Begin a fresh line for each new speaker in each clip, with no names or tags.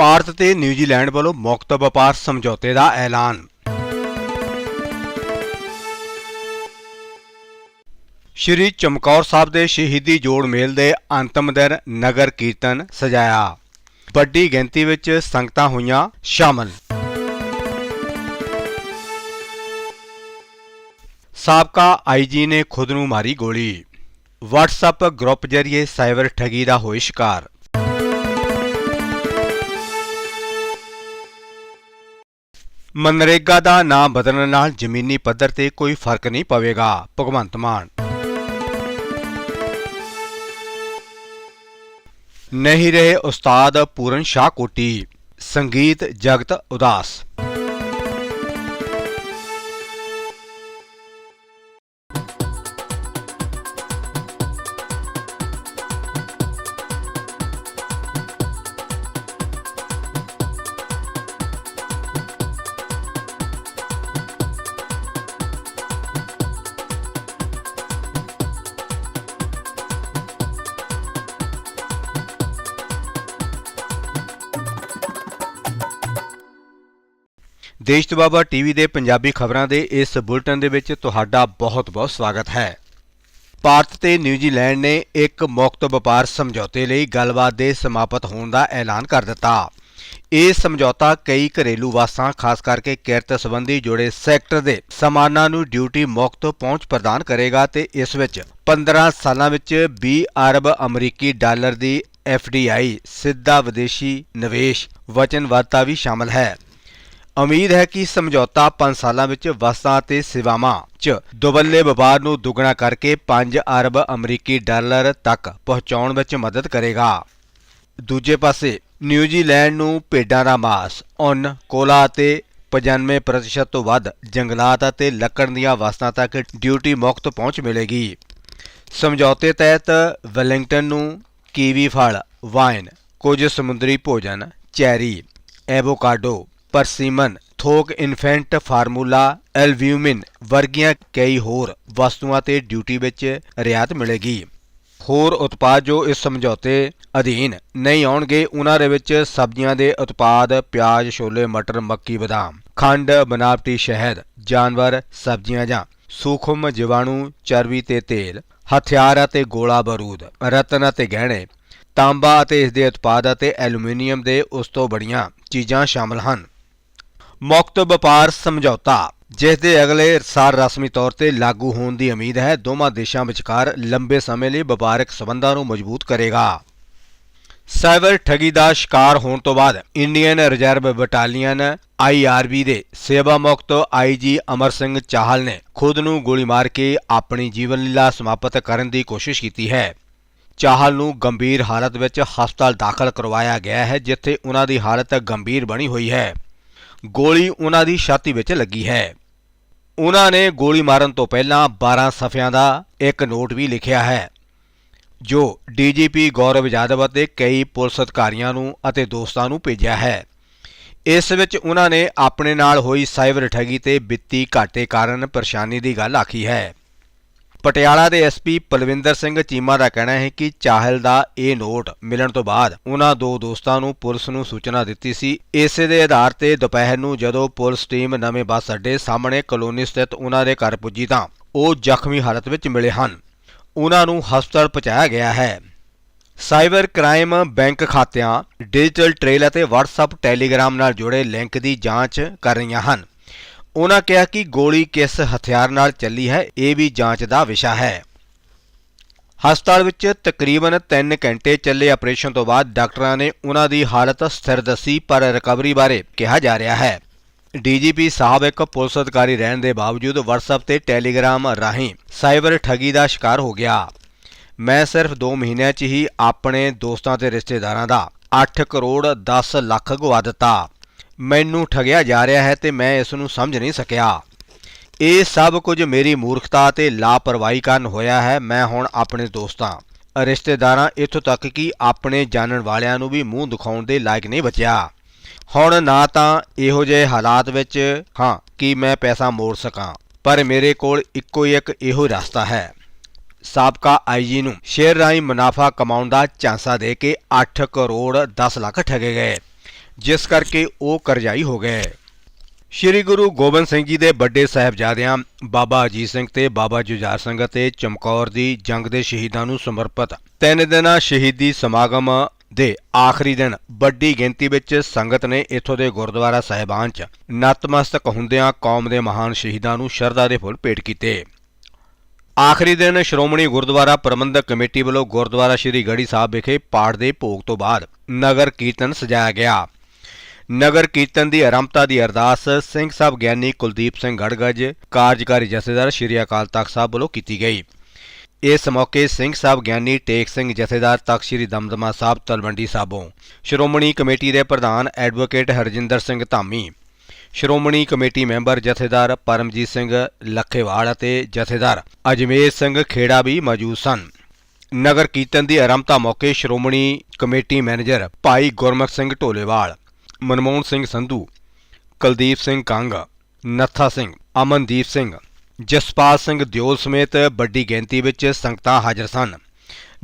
ਭਾਰਤ ਤੇ ਨਿਊਜ਼ੀਲੈਂਡ ਵੱਲੋਂ ਮੁਕਤ ਵਪਾਰ ਸਮਝੌਤੇ ਦਾ ਐਲਾਨ। ਸ਼੍ਰੀ ਚਮਕੌਰ ਸਾਹਿਬ ਦੇ ਸ਼ਹੀਦੀ ਜੋੜ ਮੇਲ ਦੇ ਅੰਤਮ ਦਿਨ ਨਗਰ ਕੀਰਤਨ ਸਜਾਇਆ। ਵੱਡੀ ਗਿਣਤੀ ਵਿੱਚ ਸੰਗਤਾਂ ਹੋਈਆਂ ਸ਼ਾਮਲ। ਸਾਬਕਾ ਆਈਜੀ ਨੇ ਖੁਦ ਨੂੰ ਮਾਰੀ ਗੋਲੀ। WhatsApp ਗਰੁੱਪ ਜਰੀਏ ਸਾਈਬਰ ਠੱਗੀ ਦਾ ਹੋਈ ਸ਼ਿਕਾਰ। ਮਨਰੇਗਾ ਦਾ ਨਾਂ ਬਦਲਣ ਨਾਲ ਜ਼ਮੀਨੀ ਪੱਧਰ ਤੇ ਕੋਈ ਫ਼ਰਕ ਨਹੀਂ ਪਵੇਗਾ। ਭਗਵੰਤ ਮਾਨ। ਨਹੀਂ ਰਹੇ ਉਸਤਾਦ ਪੂਰਨ ਸ਼ਾਹ ਕੋਟੀ। ਸੰਗੀਤ ਜਗਤ ਉਦਾਸ। ਦੇਸ਼ ਤੋਂ ਬਾਬਾ ਟੀਵੀ ਦੇ ਪੰਜਾਬੀ ਖਬਰਾਂ ਦੇ ਇਸ ਬੁਲਟਨ ਦੇ ਵਿੱਚ ਤੁਹਾਡਾ ਬਹੁਤ-ਬਹੁਤ ਸਵਾਗਤ ਹੈ। ਭਾਰਤ ਤੇ ਨਿਊਜ਼ੀਲੈਂਡ ਨੇ ਇੱਕ ਮੁਕਤ ਵਪਾਰ ਸਮਝੌਤੇ ਲਈ ਗੱਲਬਾਤ ਦੇ ਸਮਾਪਤ ਹੋਣ ਦਾ ਐਲਾਨ ਕਰ ਦਿੱਤਾ। ਇਹ ਸਮਝੌਤਾ ਕਈ ਘਰੇਲੂ ਵਾਸਾਂ, ਖਾਸ ਕਰਕੇ ਕਿਰਤ ਸੰਬੰਧੀ ਜੁੜੇ ਸੈਕਟਰ ਦੇ ਸਮਾਨਾਂ ਨੂੰ ਡਿਊਟੀ ਮੁਕਤ ਪਹੁੰਚ ਪ੍ਰਦਾਨ ਕਰੇਗਾ ਤੇ ਇਸ ਵਿੱਚ 15 ਸਾਲਾਂ ਵਿੱਚ 20 ਅਰਬ ਅਮਰੀਕੀ ਡਾਲਰ ਦੀ FDI ਸਿੱਧਾ ਵਿਦੇਸ਼ੀ ਨਿਵੇਸ਼, ਵਚਨਬੱਧਤਾ ਵੀ ਸ਼ਾਮਲ ਹੈ। ਉਮੀਦ ਹੈ ਕਿ ਸਮਝੌਤਾ 5 ਸਾਲਾਂ ਵਿੱਚ ਵਸਤਾਂ ਅਤੇ ਸੇਵਾਵਾਂ 'ਚ ਦੁਬੱਲੇ ਵਪਾਰ ਨੂੰ ਦੁੱਗਣਾ ਕਰਕੇ 5 ਅਰਬ ਅਮਰੀਕੀ ਡਾਲਰ ਤੱਕ ਪਹੁੰਚਾਉਣ ਵਿੱਚ ਮਦਦ ਕਰੇਗਾ। ਦੂਜੇ ਪਾਸੇ ਨਿਊਜ਼ੀਲੈਂਡ ਨੂੰ ਭੇਡਾਂ ਦਾ ਮਾਸ, ਉੱਨ, ਕੋਲਾ ਅਤੇ 95% ਤੋਂ ਵੱਧ ਜੰਗਲਾਤ ਅਤੇ ਲੱਕੜ ਦੀਆਂ ਵਸਤਾਂ ਤੱਕ ਡਿਊਟੀ ਮੁਕਤ ਪਹੁੰਚ ਮਿਲੇਗੀ। ਸਮਝੌਤੇ ਤਹਿਤ ਵੈਲਿੰਗਟਨ ਨੂੰ ਕੀਵੀ ਫਲ, ਵਾਈਨ, ਕੁਝ ਸਮੁੰਦਰੀ ਭੋਜਨ, ਚੈਰੀ, ਐਵੋਕਾਡੋ, ਪਰਸੀਮਨ, ਥੋਕ ਇਨਫੈਂਟ ਫਾਰਮੂਲਾ, ਐਲਵਿਊਮਿਨ ਵਰਗੀਆਂ ਕਈ ਹੋਰ ਵਸਤੂਆਂ ਤੇ ਡਿਊਟੀ ਵਿੱਚ ਰਿਆਇਤ ਮਿਲੇਗੀ। ਹੋਰ ਉਤਪਾਦ ਜੋ ਇਸ ਸਮਝੌਤੇ ਅਧੀਨ ਨਹੀਂ ਆਉਣਗੇ ਉਹਨਾਂ ਦੇ ਵਿੱਚ ਸਬਜ਼ੀਆਂ ਦੇ ਉਤਪਾਦ ਪਿਆਜ਼ ਛੋਲੇ ਮਟਰ ਮੱਕੀ ਬਦਾਮ ਖੰਡ ਬਨਾਵਟੀ ਸ਼ਹਿਦ ਜਾਨਵਰ ਸਬਜ਼ੀਆਂ ਜਾਂ ਸੂਖਮ ਜੀਵਾਣੂ ਚਰਬੀ ਤੇ ਤੇਲ ਹਥਿਆਰ ਅਤੇ ਗੋਲਾ ਬਾਰੂਦ ਰਤਨ ਅਤੇ ਗਹਿਣੇ ਤਾਂਬਾ ਅਤੇ ਇਸ ਦੇ ਉਤਪਾਦ ਅਤੇ ਐਲੂਮੀਨੀਅਮ ਦੇ ਉਸ ਤੋਂ ਬੜੀਆਂ ਚੀਜ਼ਾਂ ਸ਼ਾਮਲ ਹਨ। ਮੁਕਤ ਵਪਾਰ ਸਮਝੌਤਾ, ਜਿਸ ਦੇ ਅਗਲੇ ਸਾਲ ਰਸਮੀ ਤੌਰ ਤੇ ਲਾਗੂ ਹੋਣ ਦੀ ਉਮੀਦ ਹੈ, ਦੋਵਾਂ ਦੇਸ਼ਾਂ ਵਿਚਕਾਰ ਲੰਬੇ ਸਮੇਂ ਲਈ ਵਪਾਰਕ ਸਬੰਧਾਂ ਨੂੰ ਮਜ਼ਬੂਤ ਕਰੇਗਾ। ਸਾਈਬਰ ਠੱਗੀ ਦਾ ਸ਼ਿਕਾਰ ਹੋਣ ਤੋਂ ਬਾਅਦ ਇੰਡੀਅਨ ਰਿਜ਼ਰਵ ਬਟਾਲੀਅਨ ਆਈਆਰਬੀ ਦੇ ਸੇਵਾ ਮੁਕਤ ਆਈਜੀ ਅਮਰ ਸਿੰਘ ਚਾਹਲ ਨੇ ਖੁਦ ਨੂੰ ਗੋਲੀ ਮਾਰ ਕੇ ਆਪਣੀ ਜੀਵਨ ਲੀਲਾ ਸਮਾਪਤ ਕਰਨ ਦੀ ਕੋਸ਼ਿਸ਼ ਕੀਤੀ ਹੈ। ਚਾਹਲ ਨੂੰ ਗੰਭੀਰ ਹਾਲਤ ਵਿੱਚ ਹਸਪਤਾਲ ਦਾਖਲ ਕਰਵਾਇਆ ਗਿਆ ਹੈ, ਜਿੱਥੇ ਉਹਨਾਂ ਦੀ ਹਾਲਤ ਗੰਭੀਰ ਬਣੀ ਹੋਈ ਹੈ। ਗੋਲੀ ਉਹਨਾਂ ਦੀ ਛਾਤੀ ਵਿੱਚ ਲੱਗੀ ਹੈ। ਉਹਨਾਂ ਨੇ ਗੋਲੀ ਮਾਰਨ ਤੋਂ ਪਹਿਲਾਂ 12 ਸਫ਼ਿਆਂ ਦਾ ਇੱਕ ਨੋਟ ਵੀ ਲਿਖਿਆ ਹੈ, ਜੋ ਡੀਜੀਪੀ ਗੌਰਵ ਯਾਦਵ ਅਤੇ ਕਈ ਪੁਲਿਸ ਅਧਿਕਾਰੀਆਂ ਨੂੰ ਅਤੇ ਦੋਸਤਾਂ ਨੂੰ ਭੇਜਿਆ ਹੈ। ਇਸ ਵਿੱਚ ਉਹਨਾਂ ਨੇ ਆਪਣੇ ਨਾਲ ਹੋਈ ਸਾਈਬਰ ਠੱਗੀ ਤੇ ਵਿੱਤੀ ਘਾਟੇ ਕਾਰਨ ਪਰੇਸ਼ਾਨੀ ਦੀ ਗੱਲ ਆਖੀ ਹੈ। ਪਟਿਆਲਾ ਦੇ ਐਸਪੀ ਪਲਵਿੰਦਰ ਸਿੰਘ ਚੀਮਾ ਦਾ ਕਹਿਣਾ ਹੈ ਕਿ ਚਾਹਲ ਦਾ ਇਹ ਨੋਟ ਮਿਲਣ ਤੋਂ ਬਾਅਦ ਉਹਨਾਂ ਦੋ ਦੋਸਤਾਂ ਨੂੰ ਪੁਲਿਸ ਨੂੰ ਸੂਚਨਾ ਦਿੱਤੀ ਸੀ। ਇਸੇ ਦੇ ਆਧਾਰ ਤੇ ਦੁਪਹਿਰ ਨੂੰ ਜਦੋਂ ਪੁਲਿਸ ਟੀਮ ਨਵੇਂ ਬੱਸ ਅੱਡੇ ਸਾਹਮਣੇ ਕਲੋਨੀ ਸਥਿਤ ਉਹਨਾਂ ਦੇ ਘਰ ਪੁੱਜੀ ਤਾਂ ਉਹ ਜ਼ਖਮੀ ਹਾਲਤ ਵਿੱਚ ਮਿਲੇ ਹਨ। ਉਹਨਾਂ ਨੂੰ ਹਸਪਤਾਲ ਪਹੁੰਚਾਇਆ ਗਿਆ ਹੈ। ਸਾਈਬਰ ਕ੍ਰਾਈਮ ਬੈਂਕ ਖਾਤਿਆਂ, ਡਿਜੀਟਲ ਟ੍ਰੇਲ ਅਤੇ WhatsApp ਟੈਲੀਗ੍ਰਾਮ ਨਾਲ ਜੁੜੇ ਲਿੰਕ ਦੀ ਜਾਂਚ ਕਰ ਰਹੀਆਂ ਹਨ। ਉਹਨਾਂ ਕਿਹਾ ਕਿ ਗੋਲੀ ਕਿਸ ਹਥਿਆਰ ਨਾਲ ਚੱਲੀ ਹੈ, ਇਹ ਵੀ ਜਾਂਚ ਦਾ ਵਿਸ਼ਾ ਹੈ। ਹਸਪਤਾਲ ਵਿੱਚ ਤਕਰੀਬਨ 3 ਘੰਟੇ ਚੱਲੇ ਆਪਰੇਸ਼ਨ ਤੋਂ ਬਾਅਦ ਡਾਕਟਰਾਂ ਨੇ ਉਹਨਾਂ ਦੀ ਹਾਲਤ ਸਥਿਰ ਦੱਸੀ, ਪਰ ਰਿਕਵਰੀ ਬਾਰੇ ਕਿਹਾ ਜਾ ਰਿਹਾ ਹੈ। ਡੀਜੀਪੀ ਸਾਹਿਬ ਇੱਕ ਪੁਲਿਸ ਅਧਿਕਾਰੀ ਰਹਿਣ ਦੇ ਬਾਵਜੂਦ WhatsApp ਤੇ ਟੈਲੀਗ੍ਰਾਮ ਰਾਹੀਂ ਸਾਈਬਰ ਠੱਗੀ ਦਾ ਸ਼ਿਕਾਰ ਹੋ ਗਿਆ। ਮੈਂ ਸਿਰਫ 2 ਮਹੀਨਿਆਂ 'ਚ ਹੀ ਆਪਣੇ ਦੋਸਤਾਂ ਤੇ ਰਿਸ਼ਤੇਦਾਰਾਂ ਦਾ 8 ਕਰੋੜ 10 ਲੱਖ ਗਵਾ ਦਿੱਤਾ। ਮੈਨੂੰ ਠਗਿਆ ਜਾ ਰਿਹਾ ਹੈ ਤੇ ਮੈਂ ਇਸ ਨੂੰ ਸਮਝ ਨਹੀਂ ਸਕਿਆ। ਇਹ ਸਭ ਕੁਝ ਮੇਰੀ ਮੂਰਖਤਾ ਤੇ ਲਾਪਰਵਾਹੀ ਕਾਰਨ ਹੋਇਆ ਹੈ, ਮੈਂ ਹੁਣ ਆਪਣੇ ਦੋਸਤਾਂ, ਰਿਸ਼ਤੇਦਾਰਾਂ ਇੱਥੋਂ ਤੱਕ ਕਿ ਆਪਣੇ ਜਾਣਨ ਵਾਲਿਆਂ ਨੂੰ ਵੀ ਮੂੰਹ ਦਿਖਾਉਣ ਦੇ ਲਾਇਕ ਨਹੀਂ ਬਚਿਆ। ਹੁਣ ਨਾ ਤਾਂ ਇਹੋ ਜਿਹੇ ਹਾਲਾਤ ਵਿੱਚ, ਹਾਂ, ਕਿ ਮੈਂ ਪੈਸਾ ਮੋੜ ਸਕਾਂ, ਪਰ ਮੇਰੇ ਕੋਲ ਇੱਕੋ ਹੀ ਇੱਕ ਇਹੋ ਰਸਤਾ ਹੈ। ਸਾਬਕਾ ਆਈਜੀ ਨੂੰ ਸ਼ੇਅਰ ਰਾਹੀਂ ਮੁਨਾਫਾ ਕਮਾਉਣ ਦਾ ਝਾਂਸਾ ਦੇ ਕੇ 8 ਕਰੋੜ 10 ਲੱਖ ਠੱਗੇ ਗਏ। ਜਿਸ ਕਰਕੇ ਉਹ ਕਰਜ਼ਾਈ ਹੋ ਗਏ। ਸ਼੍ਰੀ ਗੁਰੂ ਗੋਬਿੰਦ ਸਿੰਘ ਜੀ ਦੇ ਵੱਡੇ ਸਾਹਿਬਜ਼ਾਦਿਆਂ ਬਾਬਾ ਅਜੀਤ ਸਿੰਘ ਤੇ ਬਾਬਾ ਜੁਝਾਰ ਸਿੰਘ ਅਤੇ ਚਮਕੌਰ ਦੀ ਜੰਗ ਦੇ ਸ਼ਹੀਦਾਂ ਨੂੰ ਸਮਰਪਿਤ ਤਿੰਨ ਦਿਨਾਂ ਸ਼ਹੀਦੀ ਸਮਾਗਮ ਦੇ ਆਖਰੀ ਦਿਨ ਵੱਡੀ ਗਿਣਤੀ ਵਿੱਚ ਸੰਗਤ ਨੇ ਇੱਥੋਂ ਦੇ ਗੁਰਦੁਆਰਾ ਸਾਹਿਬਾਨ 'ਚ ਨਤਮਸਤਕ ਹੁੰਦਿਆਂ ਕੌਮ ਦੇ ਮਹਾਨ ਸ਼ਹੀਦਾਂ ਨੂੰ ਸ਼ਰਧਾ ਦੇ ਫੁੱਲ ਭੇਟ ਕੀਤੇ। ਆਖਰੀ ਦਿਨ ਸ਼੍ਰੋਮਣੀ ਗੁਰਦੁਆਰਾ ਪ੍ਰਬੰਧਕ ਕਮੇਟੀ ਵੱਲੋਂ ਗੁਰਦੁਆਰਾ ਸ਼੍ਰੀ ਗੜੀ ਸਾਹਿਬ ਵਿਖੇ ਪਾਠ ਦੇ ਭੋਗ ਤੋਂ ਬਾਅਦ ਨਗਰ ਕੀਰਤਨ ਸਜਾਇਆ ਗਿਆ। ਨਗਰ ਕੀਰਤਨ ਦੀ ਆਰੰਭਤਾ ਦੀ ਅਰਦਾਸ ਸਿੰਘ ਸਾਹਿਬ ਗਿਆਨੀ ਕੁਲਦੀਪ ਸਿੰਘ ਗੜਗਜ, ਕਾਰਜਕਾਰੀ ਜਥੇਦਾਰ ਸ਼੍ਰੀ ਅਕਾਲ ਤਖਤ ਸਾਹਿਬ ਵੱਲੋਂ ਕੀਤੀ ਗਈ। ਇਸ ਮੌਕੇ ਸਿੰਘ ਸਾਹਿਬ ਗਿਆਨੀ ਟੇਕ ਸਿੰਘ ਜਥੇਦਾਰ ਤਖਤ ਸ਼੍ਰੀ ਦਮਦਮਾ ਸਾਹਿਬ ਤਲਵੰਡੀ ਸਾਬੋਂ ਸ਼੍ਰੋਮਣੀ ਕਮੇਟੀ ਦੇ ਪ੍ਰਧਾਨ advocate Harjinder Singh Dhami, Shiromani committee member Jathedar Paramjit Singh Lakhewal ਅਤੇ ਜਥੇਦਾਰ ਅਜਮੇਰ ਸਿੰਘ ਖੇੜਾ ਵੀ ਮੌਜੂਦ ਸਨ। ਨਗਰ ਕੀਰਤਨ ਦੀ ਆਰੰਭਤਾ ਮੌਕੇ ਸ਼੍ਰੋਮਣੀ ਕਮੇਟੀ ਮੈਨੇਜਰ ਭਾਈ ਗੁਰਮੁਖ ਸਿੰਘ ਢੋਲੇਵਾਲ ਮਨਮੋਹਨ ਸਿੰਘ ਸੰਧੂ, ਕੁਲਦੀਪ ਸਿੰਘ ਕੰਗ, ਨੱਥਾ ਸਿੰਘ, ਅਮਨਦੀਪ ਸਿੰਘ, ਜਸਪਾਲ ਸਿੰਘ ਦਿਓਲ ਸਮੇਤ ਵੱਡੀ ਗਿਣਤੀ ਵਿੱਚ ਸੰਗਤਾਂ ਹਾਜ਼ਰ ਸਨ।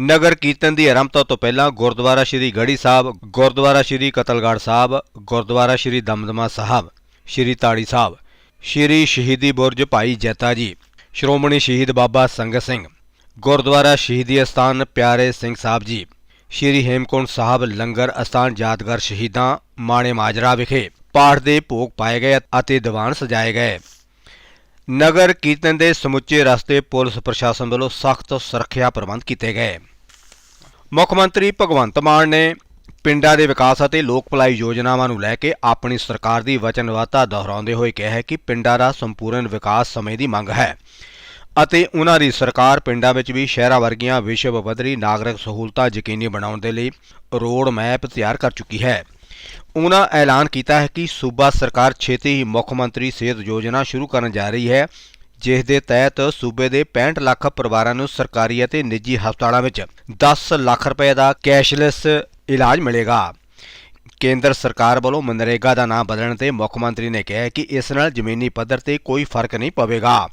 ਨਗਰ ਕੀਰਤਨ ਦੀ ਆਰੰਭਤਾ ਤੋਂ ਪਹਿਲਾਂ ਗੁਰਦੁਆਰਾ ਸ਼੍ਰੀ ਗੜੀ ਸਾਹਿਬ, ਗੁਰਦੁਆਰਾ ਸ਼੍ਰੀ ਕਤਲਗੜ੍ਹ ਸਾਹਿਬ, ਗੁਰਦੁਆਰਾ ਸ਼੍ਰੀ ਦਮਦਮਾ ਸਾਹਿਬ, ਸ਼੍ਰੀ ਤਾੜੀ ਸਾਹਿਬ, ਸ਼੍ਰੀ ਸ਼ਹੀਦੀ ਬੁਰਜ ਭਾਈ ਜੈਤਾ ਜੀ, ਸ਼੍ਰੋਮਣੀ ਸ਼ਹੀਦ ਬਾਬਾ ਸੰਗਤ ਸਿੰਘ, ਗੁਰਦੁਆਰਾ ਸ਼ਹੀਦੀ ਅਸਥਾਨ ਪਿਆਰੇ ਸਿੰਘ ਸਾਹਿਬ ਜੀ, ਸ਼੍ਰੀ ਹੇਮਕੁੰਟ ਸਾਹਿਬ ਲੰਗਰ ਅਸਥਾਨ ਯਾਦਗਾਰ ਸ਼ਹੀਦਾਂ ਮਾਣੇ ਮਾਜਰਾ ਵਿਖੇ ਪਾਠ ਦੇ ਭੋਗ ਪਾਏ ਗਏ ਅਤੇ ਦੀਵਾਨ ਸਜਾਏ ਗਏ। ਨਗਰ ਕੀਰਤਨ ਦੇ ਸਮੁੱਚੇ ਰਸਤੇ ਪੁਲਿਸ ਪ੍ਰਸ਼ਾਸਨ ਵੱਲੋਂ ਸਖਤ ਸੁਰੱਖਿਆ ਪ੍ਰਬੰਧ ਕੀਤੇ ਗਏ। ਮੁੱਖ ਮੰਤਰੀ ਭਗਵੰਤ ਮਾਨ ਨੇ ਪਿੰਡਾਂ ਦੇ ਵਿਕਾਸ ਅਤੇ ਲੋਕ ਭਲਾਈ ਯੋਜਨਾਵਾਂ ਨੂੰ ਲੈ ਕੇ ਆਪਣੀ ਸਰਕਾਰ ਦੀ ਵਚਨਬੱਧਤਾ ਦੁਹਰਾਉਂਦੇ ਹੋਏ ਕਿਹਾ ਹੈ ਕਿ ਪਿੰਡਾਂ ਦਾ ਸੰਪੂਰਨ ਵਿਕਾਸ ਸਮੇਂ ਦੀ ਮੰਗ ਹੈ ਅਤੇ ਉਹਨਾਂ ਦੀ ਸਰਕਾਰ ਪਿੰਡਾਂ ਵਿੱਚ ਵੀ ਸ਼ਹਿਰਾਂ ਵਰਗੀਆਂ ਵਿਸ਼ਵ ਪੱਧਰੀ ਨਾਗਰਿਕ ਸਹੂਲਤਾਂ ਯਕੀਨੀ ਬਣਾਉਣ ਦੇ ਲਈ ਰੋਡ ਮੈਪ ਤਿਆਰ ਕਰ ਚੁੱਕੀ ਹੈ। ਉਹਨਾਂ ਐਲਾਨ ਕੀਤਾ ਹੈ ਕਿ ਸੂਬਾ ਸਰਕਾਰ ਛੇਤੀ ਹੀ ਮੁੱਖ ਮੰਤਰੀ ਸਿਹਤ ਯੋਜਨਾ ਸ਼ੁਰੂ ਕਰਨ ਜਾ ਰਹੀ ਹੈ, ਜਿਸ ਦੇ ਤਹਿਤ ਸੂਬੇ ਦੇ 65 ਲੱਖ ਪਰਿਵਾਰਾਂ ਨੂੰ ਸਰਕਾਰੀ ਅਤੇ ਨਿੱਜੀ ਹਸਪਤਾਲਾਂ ਵਿੱਚ 10 ਲੱਖ ਰੁਪਏ ਦਾ ਕੈਸ਼ਲੈਸ ਇਲਾਜ ਮਿਲੇਗਾ। ਕੇਂਦਰ ਸਰਕਾਰ ਵੱਲੋਂ ਮਨਰੇਗਾ ਦਾ ਨਾਮ ਬਦਲਣ ਤੇ ਮੁੱਖ ਮੰਤਰੀ ਨੇ ਕਿਹਾ ਕਿ ਇਸ ਨਾਲ ਜ਼ਮੀਨੀ ਪੱਧਰ ਤੇ ਕੋਈ ਫ਼ਰਕ ਨਹੀਂ ਪਵੇਗਾ।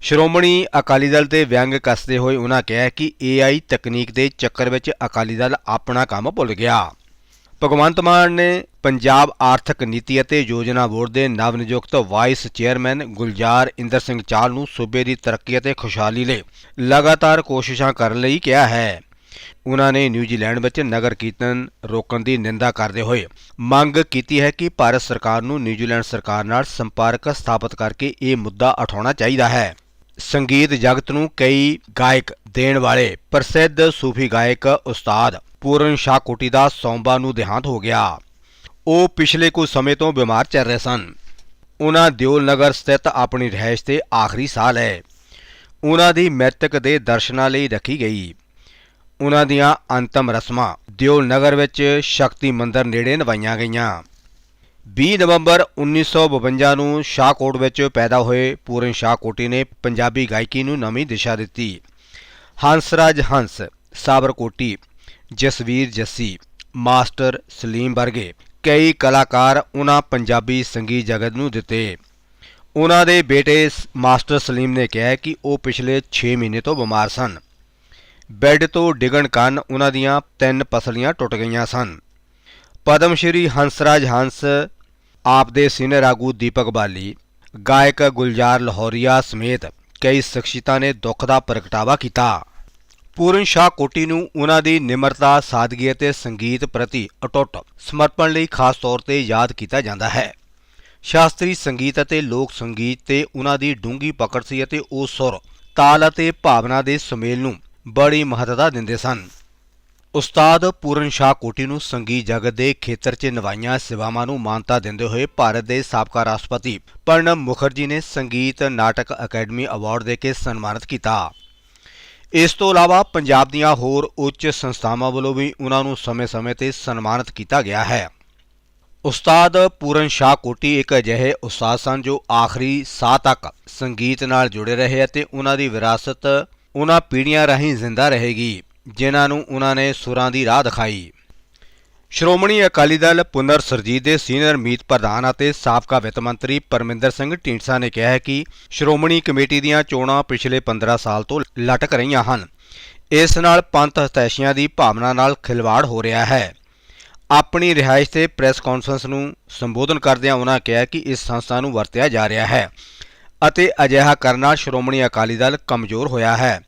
ਸ਼੍ਰੋਮਣੀ ਅਕਾਲੀ ਦਲ ਤੇ ਵਿਅੰਗ ਕੱਸਦੇ ਹੋਏ ਉਹਨਾਂ ਕਿਹਾ ਕਿ AI ਤਕਨੀਕ ਦੇ ਚੱਕਰ ਵਿੱਚ ਅਕਾਲੀ ਦਲ ਆਪਣਾ ਕੰਮ ਭੁੱਲ ਗਿਆ। ਭਗਵੰਤ ਮਾਨ ਨੇ ਪੰਜਾਬ ਆਰਥਿਕ ਨੀਤੀ ਅਤੇ ਯੋਜਨਾ ਬੋਰਡ ਦੇ ਨਵ ਨਿਯੁਕਤ ਵਾਈਸ ਚੇਅਰਮੈਨ ਗੁਲਜ਼ਾਰ ਇੰਦਰ ਸਿੰਘ ਚਾਲ ਨੂੰ ਸੂਬੇ ਦੀ ਤਰੱਕੀ ਅਤੇ ਖੁਸ਼ਹਾਲੀ ਲਈ ਲਗਾਤਾਰ ਕੋਸ਼ਿਸ਼ਾਂ ਕਰਨ ਲਈ ਕਿਹਾ ਹੈ। ਉਹਨਾਂ ਨੇ ਨਿਊਜ਼ੀਲੈਂਡ ਵਿੱਚ ਨਗਰ ਕੀਰਤਨ ਰੋਕਣ ਦੀ ਨਿੰਦਾ ਕਰਦੇ ਹੋਏ ਮੰਗ ਕੀਤੀ ਹੈ ਕਿ ਭਾਰਤ ਸਰਕਾਰ ਨੂੰ ਨਿਊਜ਼ੀਲੈਂਡ ਸਰਕਾਰ ਨਾਲ ਸੰਪਰਕ ਸਥਾਪਿਤ ਕਰਕੇ ਇਹ ਮੁੱਦਾ ਉਠਾਉਣਾ ਚਾਹੀਦਾ ਹੈ। ਸੰਗੀਤ ਜਗਤ ਨੂੰ ਕਈ ਗਾਇਕ ਦੇਣ ਵਾਲੇ ਪ੍ਰਸਿੱਧ ਸੂਫੀ ਗਾਇਕ ਉਸਤਾਦ ਪੂਰਨ ਸ਼ਾਹਕੋਟੀ ਦਾ ਸੌਂਬਾ ਨੂੰ ਦੇਹਾਂਤ ਹੋ ਗਿਆ। ਉਹ ਪਿਛਲੇ ਕੁਝ ਸਮੇਂ ਤੋਂ ਬਿਮਾਰ ਚੱਲ ਰਹੇ ਸਨ। ਉਹਨਾਂ ਦਿਓਲ ਨਗਰ ਸਥਿਤ ਆਪਣੀ ਰਿਹਾਇਸ਼ ਤੇ ਆਖਰੀ ਸਾਹ ਲਏ। ਉਹਨਾਂ ਦੀ ਮ੍ਰਿਤਕ ਦੇ ਦਰਸ਼ਨਾਂ ਲਈ ਰੱਖੀ ਗਈ। ਉਹਨਾਂ ਦੀਆਂ ਅੰਤਮ ਰਸਮਾਂ ਦਿਓਲ ਨਗਰ ਵਿੱਚ ਸ਼ਕਤੀ ਮੰਦਰ ਨੇੜੇ ਨਿਭਾਈਆਂ ਗਈਆਂ। 20 ਨਵੰਬਰ 1952 ਨੂੰ ਸ਼ਾਹਕੋਟ ਵਿੱਚ ਪੈਦਾ ਹੋਏ ਪੂਰਨ ਸ਼ਾਹਕੋਟੀ ਨੇ ਪੰਜਾਬੀ ਗਾਇਕੀ ਨੂੰ ਨਵੀਂ ਦਿਸ਼ਾ ਦਿੱਤੀ। ਹੰਸਰਾਜ ਹੰਸ ਸਾਬਰਕੋਟੀ ਜਸਵੀਰ ਜੱਸੀ, ਮਾਸਟਰ ਸਲੀਮ ਵਰਗੇ ਕਈ ਕਲਾਕਾਰ ਉਹਨਾਂ ਪੰਜਾਬੀ ਸੰਗੀਤ ਜਗਤ ਨੂੰ ਦਿੱਤੇ। ਉਹਨਾਂ ਦੇ ਬੇਟੇ ਸ- ਮਾਸਟਰ ਸਲੀਮ ਨੇ ਕਿਹਾ ਕਿ ਉਹ ਪਿਛਲੇ 6 ਮਹੀਨੇ ਤੋਂ ਬਿਮਾਰ ਸਨ। ਬੈੱਡ ਤੋਂ ਡਿੱਗਣ ਕਾਰਨ ਉਹਨਾਂ ਦੀਆਂ ਤਿੰਨ ਪਸਲੀਆਂ ਟੁੱਟ ਗਈਆਂ ਸਨ। ਪਦਮ ਸ਼੍ਰੀ ਹੰਸਰਾਜ ਹੰਸ, ਆਪ ਦੇ ਸੀਨੀਅਰ ਆਗੂ ਦੀਪਕ ਬਾਲੀ, ਗਾਇਕ ਗੁਲਜ਼ਾਰ ਲਾਹੌਰੀਆ ਸਮੇਤ ਕਈ ਸ਼ਖਸੀਅਤਾਂ ਨੇ ਦੁੱਖ ਦਾ ਪ੍ਰਗਟਾਵਾ ਕੀਤਾ। ਪੂਰਨ ਸ਼ਾਹ ਕੋਟੀ ਨੂੰ ਉਹਨਾਂ ਦੀ ਨਿਮਰਤਾ, ਸਾਦਗੀ ਅਤੇ ਸੰਗੀਤ ਪ੍ਰਤੀ ਅਟੁੱਟ ਸਮਰਪਣ ਲਈ ਖਾਸ ਤੌਰ ਤੇ ਯਾਦ ਕੀਤਾ ਜਾਂਦਾ ਹੈ। ਸ਼ਾਸਤਰੀ ਸੰਗੀਤ ਅਤੇ ਲੋਕ ਸੰਗੀਤ ਤੇ ਉਹਨਾਂ ਦੀ ਡੂੰਗੀ ਪਕੜ ਸੀ ਅਤੇ ਉਹ ਸੁਰ, ਤਾਲ ਅਤੇ ਭਾਵਨਾ ਦੇ ਸੁਮੇਲ ਨੂੰ ਬੜੀ ਮਹੱਤਤਾ ਦਿੰਦੇ ਸਨ। ਉਸਤਾਦ ਪੂਰਨ ਸ਼ਾਹ ਕੋਟੀ ਨੂੰ ਸੰਗੀਤ ਜਗਤ ਦੇ ਖੇਤਰ 'ਚ ਨਿਭਾਈਆਂ ਸੇਵਾਵਾਂ ਨੂੰ ਮਾਨਤਾ ਦਿੰਦੇ ਹੋਏ ਭਾਰਤ ਦੇ ਸਾਬਕਾ ਰਾਸ਼ਟਰਪਤੀ ਪ੍ਰਣਬ ਮੁਖਰਜੀ ਨੇ ਸੰਗੀਤ ਨਾਟਕ ਅਕੈਡਮੀ ਅਵਾਰਡ ਦੇ ਕੇ ਸਨਮਾਨਿਤ ਕੀਤਾ। ਇਸ ਤੋਂ ਇਲਾਵਾ ਪੰਜਾਬ ਦੀਆਂ ਹੋਰ ਉੱਚ ਸੰਸਥਾਵਾਂ ਵੱਲੋਂ ਵੀ ਉਹਨਾਂ ਨੂੰ ਸਮੇਂ-ਸਮੇਂ ਤੇ ਸਨਮਾਨਿਤ ਕੀਤਾ ਗਿਆ ਹੈ। ਉਸਤਾਦ ਪੂਰਨ ਸ਼ਾਹ ਕੋਟੀ ਇੱਕ ਅਜਿਹੇ ਉਸਤਾਦ ਸਨ ਜੋ ਆਖਰੀ ਸਾਹ ਤੱਕ ਸੰਗੀਤ ਨਾਲ ਜੁੜੇ ਰਹੇ ਅਤੇ ਉਹਨਾਂ ਦੀ ਵਿਰਾਸਤ ਉਹਨਾਂ ਪੀੜ੍ਹੀਆਂ ਰਾਹੀਂ ਜ਼ਿੰਦਾ ਰਹੇਗੀ, ਜਿਨ੍ਹਾਂ ਨੂੰ ਉਹਨਾਂ ਨੇ ਸੁਰਾਂ ਦੀ ਰਾਹ ਦਿਖਾਈ। ਸ਼੍ਰੋਮਣੀ ਅਕਾਲੀ ਦਲ ਪੁਨਰ ਸਰਜੀਤ ਦੇ ਸੀਨੀਅਰ ਮੀਤ ਪ੍ਰਧਾਨ ਅਤੇ ਸਾਬਕਾ ਵਿੱਤ ਮੰਤਰੀ ਪਰਮਿੰਦਰ ਸਿੰਘ ਢੀਂਡਸਾ ਨੇ ਕਿਹਾ ਹੈ ਕਿ ਸ਼੍ਰੋਮਣੀ ਕਮੇਟੀ ਦੀਆਂ ਚੋਣਾਂ ਪਿਛਲੇ 15 ਸਾਲ ਤੋਂ ਲਟਕ ਰਹੀਆਂ ਹਨ। ਇਸ ਨਾਲ ਪੰਥ ਹਤੈਸ਼ੀਆਂ ਦੀ ਭਾਵਨਾ ਨਾਲ ਖਿਲਵਾੜ ਹੋ ਰਿਹਾ ਹੈ। ਆਪਣੀ ਰਿਹਾਇਸ਼ ਤੇ ਪ੍ਰੈਸ ਕਾਨਫਰੰਸ ਨੂੰ ਸੰਬੋਧਨ ਕਰਦਿਆਂ ਉਹਨਾਂ ਕਿਹਾ ਕਿ ਇਸ ਸੰਸਥਾ ਨੂੰ ਵਰਤਿਆ ਜਾ ਰਿਹਾ ਹੈ ਅਤੇ ਅਜਿਹਾ ਕਰਨਾ ਸ਼੍ਰੋਮਣੀ ਅਕਾਲੀ ਦਲ ਕਮਜ਼ੋਰ ਹੋਇਆ ਹੈ।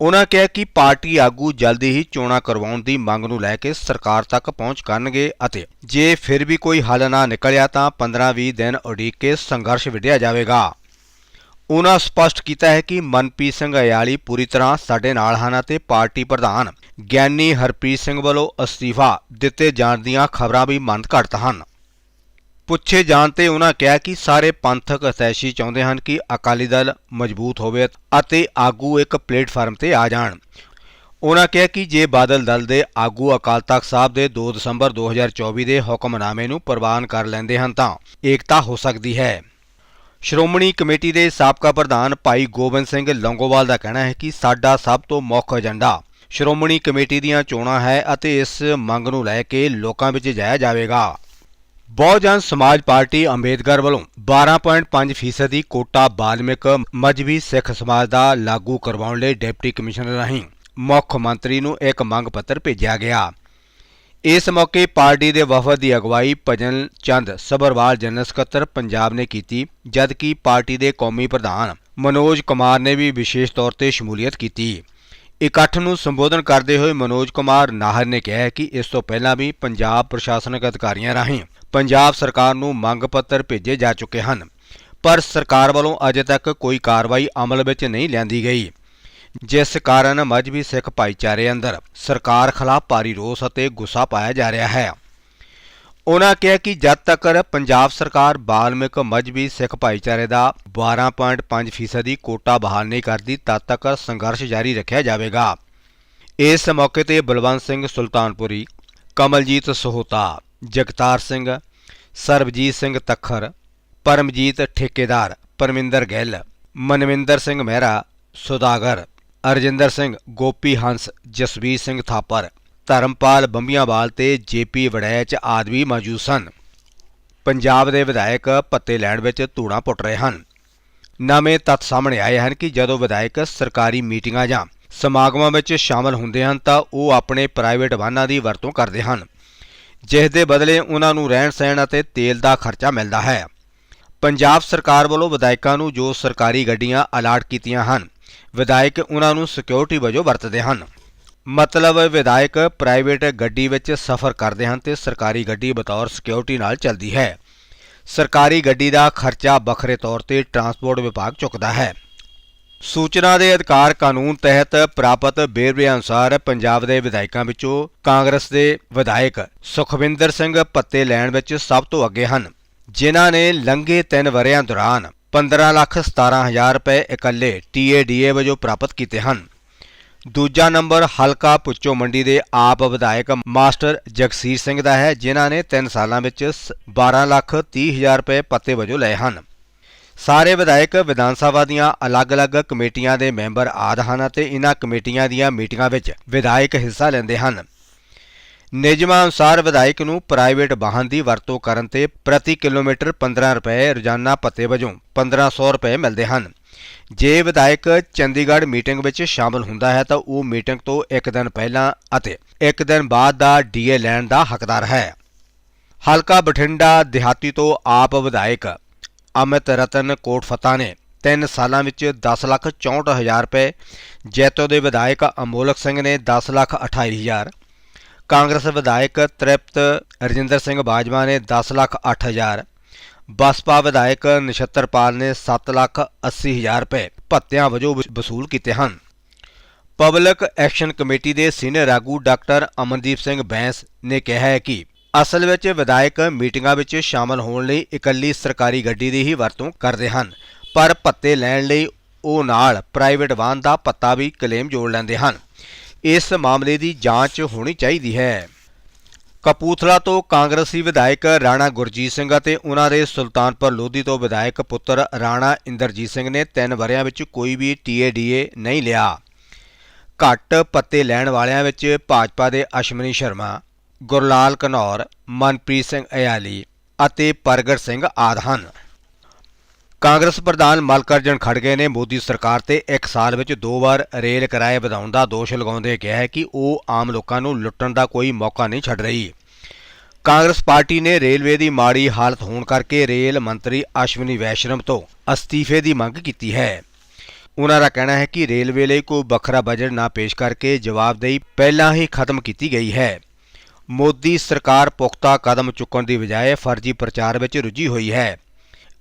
ਉਹਨਾਂ ਕਿਹਾ ਕਿ ਪਾਰਟੀ ਆਗੂ ਜਲਦੀ ਹੀ ਚੋਣਾਂ ਕਰਵਾਉਣ ਦੀ ਮੰਗ ਨੂੰ ਲੈ ਕੇ ਸਰਕਾਰ ਤੱਕ ਪਹੁੰਚ ਕਰਨਗੇ ਅਤੇ ਜੇ ਫਿਰ ਵੀ ਕੋਈ ਹੱਲ ਨਾ ਨਿਕਲਿਆ ਤਾਂ 15-20 ਦਿਨ ਉਡੀਕ ਕੇ ਸੰਘਰਸ਼ ਵਿੱਢਿਆ ਜਾਵੇਗਾ। ਉਹਨਾਂ ਸਪਸ਼ਟ ਕੀਤਾ ਹੈ ਕਿ ਮਨਪ੍ਰੀਤ ਸਿੰਘ ਅਯਾਲੀ ਪੂਰੀ ਤਰ੍ਹਾਂ ਸਾਡੇ ਨਾਲ ਹਨ ਅਤੇ ਪਾਰਟੀ ਪ੍ਰਧਾਨ ਗਿਆਨੀ ਹਰਪ੍ਰੀਤ ਸਿੰਘ ਵੱਲੋਂ ਅਸਤੀਫਾ ਦਿੱਤੇ ਜਾਣ ਦੀਆਂ ਖਬਰਾਂ ਵੀ ਮੰਦ ਘੜਤ ਹਨ। ਪੁੱਛੇ ਜਾਣ ਤੇ ਉਹਨਾਂ ਕਿਹਾ ਕਿ ਸਾਰੇ ਪੰਥਕ ਅਤੈਸ਼ੀ ਚਾਹੁੰਦੇ ਹਨ ਕਿ ਅਕਾਲੀ ਦਲ ਮਜ਼ਬੂਤ ਹੋਵੇ ਅਤੇ ਆਗੂ ਇੱਕ ਪਲੇਟਫਾਰਮ ਤੇ ਆ ਜਾਣ। ਉਹਨਾਂ ਕਿਹਾ ਕਿ ਜੇ ਬਾਦਲ ਦਲ ਦੇ ਆਗੂ ਅਕਾਲ ਤਖਤ ਸਾਹਿਬ ਦੇ 2 ਦਸੰਬਰ 2024 ਦੇ ਹੁਕਮਨਾਮੇ ਨੂੰ ਪ੍ਰਵਾਨ ਕਰ ਲੈਂਦੇ ਹਨ ਤਾਂ ਏਕਤਾ ਹੋ ਸਕਦੀ ਹੈ। ਸ਼੍ਰੋਮਣੀ ਕਮੇਟੀ ਦੇ ਸਾਬਕਾ ਪ੍ਰਧਾਨ ਭਾਈ ਗੋਬਿੰਦ ਸਿੰਘ ਲੰਗੋਵਾਲ ਦਾ ਕਹਿਣਾ ਹੈ ਕਿ ਸਾਡਾ ਸਭ ਤੋਂ ਮੁੱਖ ਏਜੰਡਾ ਸ਼੍ਰੋਮਣੀ ਕਮੇਟੀ ਦੀਆਂ ਚੋਣਾਂ ਹੈ ਅਤੇ ਇਸ ਮੰਗ ਨੂੰ ਲੈ ਕੇ ਲੋਕਾਂ ਵਿੱਚ ਜਾਇਆ ਜਾਵੇਗਾ। ਬਹੁਜਨ ਸਮਾਜ ਪਾਰਟੀ ਅੰਬੇਦਕਰ ਵੱਲੋਂ 12.5% ਫੀਸਦੀ ਕੋਟਾ ਬਾਲਮਿਕ ਮਜਬੀ ਸਿੱਖ ਸਮਾਜ ਦਾ ਲਾਗੂ ਕਰਵਾਉਣ ਲਈ ਡਿਪਟੀ ਕਮਿਸ਼ਨਰ ਰਾਹੀਂ ਮੁੱਖ ਮੰਤਰੀ ਨੂੰ ਇੱਕ ਮੰਗ ਪੱਤਰ ਭੇਜਿਆ ਗਿਆ। ਇਸ ਮੌਕੇ ਪਾਰਟੀ ਦੇ ਵਫਦ ਦੀ ਅਗਵਾਈ ਭਜਨ ਚੰਦ ਸਬਰਵਾਲ ਜਨਰਲ ਸਕੱਤਰ ਪੰਜਾਬ ਨੇ ਕੀਤੀ, ਜਦਕਿ ਪਾਰਟੀ ਦੇ ਕੌਮੀ ਪ੍ਰਧਾਨ ਮਨੋਜ ਕੁਮਾਰ ਨੇ ਵੀ ਵਿਸ਼ੇਸ਼ ਤੌਰ ਤੇ ਸ਼ਮੂਲੀਅਤ ਕੀਤੀ। ਇਕੱਠ ਨੂੰ ਸੰਬੋਧਨ ਕਰਦੇ ਹੋਏ ਮਨੋਜ ਕੁਮਾਰ ਨਾਹਰ ਨੇ ਕਿਹਾ ਕਿ ਇਸ ਤੋਂ ਪਹਿਲਾਂ ਵੀ ਪੰਜਾਬ ਪ੍ਰਸ਼ਾਸਨਿਕ ਅਧਿਕਾਰੀਆਂ ਰਾਹੀਂ ਪੰਜਾਬ ਸਰਕਾਰ ਨੂੰ ਮੰਗ ਪੱਤਰ ਭੇਜੇ ਜਾ ਚੁੱਕੇ ਹਨ, ਪਰ ਸਰਕਾਰ ਵੱਲੋਂ ਅਜੇ ਤੱਕ ਕੋਈ ਕਾਰਵਾਈ ਅਮਲ ਵਿੱਚ ਨਹੀਂ ਲਿਆਂਦੀ ਗਈ। ਜਿਸ ਕਾਰਨ ਮਜਬੀ ਸਿੱਖ ਭਾਈਚਾਰੇ ਅੰਦਰ ਸਰਕਾਰ ਖਿਲਾਫ ਭਾਰੀ ਰੋਸ ਅਤੇ ਗੁੱਸਾ ਪਾਇਆ ਜਾ ਰਿਹਾ ਹੈ। ਉਹਨਾਂ ਕਿਹਾ ਕਿ ਜਦ ਤੱਕ ਪੰਜਾਬ ਸਰਕਾਰ ਬਾਲਮਿਕ ਮਜਬੀ ਸਿੱਖ ਭਾਈਚਾਰੇ ਦਾ 12.5% ਫੀਸਦੀ ਕੋਟਾ ਬਹਾਲ ਨਹੀਂ ਕਰਦੀ, ਤਦ ਤੱਕ ਸੰਘਰਸ਼ ਜਾਰੀ ਰੱਖਿਆ ਜਾਵੇਗਾ। ਇਸ ਮੌਕੇ ਤੇ ਬਲਵੰਤ ਸਿੰਘ ਸੁਲਤਾਨਪੁਰੀ, ਕਮਲਜੀਤ ਸੋਹਤਾ ਜਗਤਾਰ ਸਿੰਘ, ਸਰਬਜੀਤ ਸਿੰਘ ਤਖਰ, ਪਰਮਜੀਤ ਠੇਕੇਦਾਰ ਪਰਮਿੰਦਰ ਗਿੱਲ, ਮਨਵਿੰਦਰ ਸਿੰਘ ਮਹਿਰਾ ਸੁਦਾਗਰ, ਅਰਜਿੰਦਰ ਸਿੰਘ ਗੋਪੀ ਹੰਸ, ਜਸਵੀਰ ਸਿੰਘ ਥਾਪਰ, ਧਰਮਪਾਲ ਬੰਬੀਆਂਵਾਲ ਤੇ ਜੇਪੀ ਵੜੈਚ ਆਦਿ ਵੀ ਮੌਜੂਦ ਸਨ। ਪੰਜਾਬ ਦੇ ਵਿਧਾਇਕ ਪੱਤੇ ਲੈਣ ਵਿੱਚ ਧੂੜਾਂ ਪੁੱਟ ਰਹੇ ਹਨ। ਨਵੇਂ ਤੱਥ ਸਾਹਮਣੇ ਆਏ ਹਨ ਕਿ ਜਦੋਂ ਵਿਧਾਇਕ ਸਰਕਾਰੀ ਮੀਟਿੰਗਾਂ ਜਾਂ ਸਮਾਗਮਾਂ ਵਿੱਚ ਸ਼ਾਮਲ ਹੁੰਦੇ ਹਨ ਤਾਂ ਉਹ ਆਪਣੇ ਪ੍ਰਾਈਵੇਟ ਵਾਹਨਾਂ ਦੀ ਵਰਤੋਂ ਕਰਦੇ ਹਨ। ਜਿਸ ਦੇ ਬਦਲੇ ਉਹਨਾਂ ਨੂੰ ਰਹਿਣ ਸਹਿਣ ਅਤੇ ਤੇਲ ਦਾ ਖਰਚਾ ਮਿਲਦਾ ਹੈ। ਪੰਜਾਬ ਸਰਕਾਰ ਵੱਲੋਂ ਵਿਧਾਇਕਾਂ ਨੂੰ ਜੋ ਸਰਕਾਰੀ ਗੱਡੀਆਂ ਅਲਾਟ ਕੀਤੀਆਂ ਹਨ, ਵਿਧਾਇਕ ਉਹਨਾਂ ਨੂੰ ਸਿਕਿਉਰਿਟੀ ਵਜੋਂ ਵਰਤਦੇ ਹਨ। ਮਤਲਬ ਵਿਧਾਇਕ ਪ੍ਰਾਈਵੇਟ ਗੱਡੀ ਵਿੱਚ ਸਫ਼ਰ ਕਰਦੇ ਹਨ ਤੇ ਸਰਕਾਰੀ ਗੱਡੀ ਬਤੌਰ ਸਿਕਿਉਰਿਟੀ ਨਾਲ ਚੱਲਦੀ ਹੈ। ਸਰਕਾਰੀ ਗੱਡੀ ਦਾ ਖਰਚਾ ਵੱਖਰੇ ਤੌਰ ਤੇ ਟਰਾਂਸਪੋਰਟ ਵਿਭਾਗ ਚੁੱਕਦਾ ਹੈ। ਸੂਚਨਾ ਦੇ ਅਧਿਕਾਰ ਕਾਨੂੰਨ ਤਹਿਤ ਪ੍ਰਾਪਤ ਵੇਰਵੇ ਅਨੁਸਾਰ ਪੰਜਾਬ ਦੇ ਵਿਧਾਇਕਾਂ ਵਿੱਚੋਂ ਕਾਂਗਰਸ ਦੇ ਵਿਧਾਇਕ ਸੁਖਵਿੰਦਰ ਸਿੰਘ ਪੱਤੇ ਲੈਣ ਵਿੱਚ ਸਭ ਤੋਂ ਅੱਗੇ ਹਨ, ਜਿਨ੍ਹਾਂ ਨੇ ਲੰਘੇ 3 ਵਰਿਆਂ ਦੌਰਾਨ 15 ਲੱਖ 17 ਹਜ਼ਾਰ ਰੁਪਏ ਇਕੱਲੇ ਟੀਏਡੀਏ ਵਜੋਂ ਪ੍ਰਾਪਤ ਕੀਤੇ ਹਨ। ਦੂਜਾ ਨੰਬਰ ਹਲਕਾ ਪੁੱਚੋ ਮੰਡੀ ਦੇ ਆਪ ਵਿਧਾਇਕ ਮਾਸਟਰ ਜਗਸੀਰ ਸਿੰਘ ਦਾ ਹੈ, ਜਿਨ੍ਹਾਂ ਨੇ 3 ਸਾਲਾਂ ਵਿੱਚ ਸ- 12 ਲੱਖ 30 ਹਜ਼ਾਰ ਰੁਪਏ ਪੱਤੇ ਵਜੋਂ ਲਏ ਹਨ। ਸਾਰੇ ਵਿਧਾਇਕ ਵਿਧਾਨ ਸਭਾ ਦੀਆਂ ਅਲੱਗ-ਅਲੱਗ ਕਮੇਟੀਆਂ ਦੇ ਮੈਂਬਰ ਆਦ ਹਨ ਅਤੇ ਇਹਨਾਂ ਕਮੇਟੀਆਂ ਦੀਆਂ ਮੀਟਿੰਗਾਂ ਵਿੱਚ ਵਿਧਾਇਕ ਹਿੱਸਾ ਲੈਂਦੇ ਹਨ। ਨਿਯਮਾਂ ਅਨੁਸਾਰ ਵਿਧਾਇਕ ਨੂੰ ਪ੍ਰਾਈਵੇਟ ਵਾਹਨ ਦੀ ਵਰਤੋਂ ਕਰਨ ਤੇ ਪ੍ਰਤੀ ਕਿਲੋਮੀਟਰ 15 ਰੁਪਏ ਰੋਜ਼ਾਨਾ ਪੱਤੇ ਵਜੋਂ 1500 ਰੁਪਏ ਮਿਲਦੇ ਹਨ। ਜੇ ਵਿਧਾਇਕ ਚੰਡੀਗੜ੍ਹ ਮੀਟਿੰਗ ਵਿੱਚ ਸ਼ਾਮਲ ਹੁੰਦਾ ਹੈ ਤਾਂ ਉਹ ਮੀਟਿੰਗ ਤੋਂ ਇੱਕ ਦਿਨ ਪਹਿਲਾਂ ਅਤੇ ਇੱਕ ਦਿਨ ਬਾਅਦ ਦਾ ਡੀਏ ਲੈਣ ਦਾ ਹੱਕਦਾਰ ਹੈ। ਹਲਕਾ ਬਠਿੰਡਾ ਦਿਹਾਤੀ ਤੋਂ ਆਪ ਵਿਧਾਇਕ ਅਮਿਤ ਰਤਨ ਕੋਟਫਤਾ ਨੇ 3 ਸਾਲਾਂ ਵਿੱਚ 10 ਲੱਖ 64 ਹਜ਼ਾਰ ਰੁਪਏ ਜੈਤੋ ਦੇ ਵਿਧਾਇਕ ਅਮੋਲਕ ਸਿੰਘ ਨੇ 10 ਲੱਖ 28 ਹਜ਼ਾਰ ਕਾਂਗਰਸ ਵਿਧਾਇਕ ਤ੍ਰਿਪਤ ਰਜਿੰਦਰ ਸਿੰਘ ਬਾਜਵਾ ਨੇ 10 ਲੱਖ 8 ਹਜ਼ਾਰ ਬਸਪਾ ਵਿਧਾਇਕ ਨਛੱਤਰਪਾਲ ਨੇ 7 ਲੱਖ 80 ਹਜ਼ਾਰ ਰੁਪਏ ਭੱਤਿਆਂ ਵਜੋਂ ਵਸ- ਵਸੂਲ ਕੀਤੇ ਹਨ ਪਬਲਿਕ ਐਕਸ਼ਨ ਕਮੇਟੀ ਦੇ ਸੀਨੀਅਰ ਆਗੂ ਡਾਕਟਰ ਅਮਨਦੀਪ ਸਿੰਘ ਬੈਂਸ ਨੇ ਕਿਹਾ ਹੈ ਕਿ ਅਸਲ ਵਿੱਚ ਵਿਧਾਇਕ ਮੀਟਿੰਗਾਂ ਵਿੱਚ ਸ਼ਾਮਲ ਹੋਣ ਲਈ ਇਕੱਲੀ ਸਰਕਾਰੀ ਗੱਡੀ ਦੀ ਹੀ ਵਰਤੋਂ ਕਰਦੇ ਹਨ, ਪਰ ਭੱਤੇ ਲੈਣ ਲਈ ਉਹ ਨਾਲ ਪ੍ਰਾਈਵੇਟ ਵਾਹਨ ਦਾ ਪੱਤਾ ਵੀ ਕਲੇਮ ਜੋੜ ਲੈਂਦੇ ਹਨ। ਇਸ ਮਾਮਲੇ ਦੀ ਜਾਂਚ ਹੋਣੀ ਚਾਹੀਦੀ ਹੈ। ਕਪੂਥਲਾ ਤੋਂ ਕਾਂਗਰਸੀ ਵਿਧਾਇਕ ਰਾਣਾ ਗੁਰਜੀਤ ਸਿੰਘ ਅਤੇ ਉਹਨਾਂ ਦੇ ਸੁਲਤਾਨਪੁਰ ਲੋਧੀ ਤੋਂ ਵਿਧਾਇਕ ਪੁੱਤਰ ਰਾਣਾ ਇੰਦਰਜੀਤ ਸਿੰਘ ਨੇ ਤਿੰਨ ਵਰਿਆਂ ਵਿੱਚ ਕੋਈ ਵੀ ਟੀਏਡੀਏ ਨਹੀਂ ਲਿਆ। ਘੱਟ ਪੱਤੇ ਲੈਣ ਵਾਲਿਆਂ ਵਿੱਚ ਭਾਜਪਾ ਦੇ ਅਸ਼ਮਨੀ ਸ਼ਰਮਾ ਗੁਰਲਾਲ ਘਨੌਰ ਮਨਪ੍ਰੀਤ ਸਿੰਘ ਅਯਾਲੀ ਅਤੇ ਪ੍ਰਗਟ ਸਿੰਘ ਆਦਿ ਹਨ। ਕਾਂਗਰਸ ਪ੍ਰਧਾਨ ਮਲਕਰਜਨ ਖੜਗੇ ਨੇ ਮੋਦੀ ਸਰਕਾਰ ਤੇ ਇੱਕ ਸਾਲ ਵਿੱਚ ਦੋ ਵਾਰ ਰੇਲ ਕਿਰਾਏ ਵਧਾਉਣ ਦਾ ਦੋਸ਼ ਲਗਾਉਂਦੇ ਕਿਹਾ ਹੈ ਕਿ ਉਹ ਆਮ ਲੋਕਾਂ ਨੂੰ ਲੁੱਟਣ ਦਾ ਕੋਈ ਮੌਕਾ ਨਹੀਂ ਛੱਡ ਰਹੀ। ਕਾਂਗਰਸ ਪਾਰਟੀ ਨੇ ਰੇਲਵੇ ਦੀ ਮਾੜੀ ਹਾਲਤ ਹੋਣ ਕਰਕੇ ਰੇਲ ਮੰਤਰੀ ਅਸ਼ਵਨੀ ਵੈਸ਼ਨਮ ਤੋਂ ਅਸਤੀਫੇ ਦੀ ਮੰਗ ਕੀਤੀ ਹੈ। ਉਹਨਾਂ ਦਾ ਕਹਿਣਾ ਹੈ ਕਿ ਰੇਲਵੇ ਲਈ ਕੋਈ ਵੱਖਰਾ ਬਜਟ ਨਾ ਪੇਸ਼ ਕਰਕੇ ਜਵਾਬਦੇਹੀ ਪਹਿਲਾਂ ਹੀ ਖਤਮ ਕੀਤੀ ਗਈ ਹੈ। ਮੋਦੀ ਸਰਕਾਰ ਪੁਖਤਾ ਕਦਮ ਚੁੱਕਣ ਦੀ ਬਜਾਏ ਫਰਜ਼ੀ ਪ੍ਰਚਾਰ ਵਿੱਚ ਰੁੱਝੀ ਹੋਈ ਹੈ।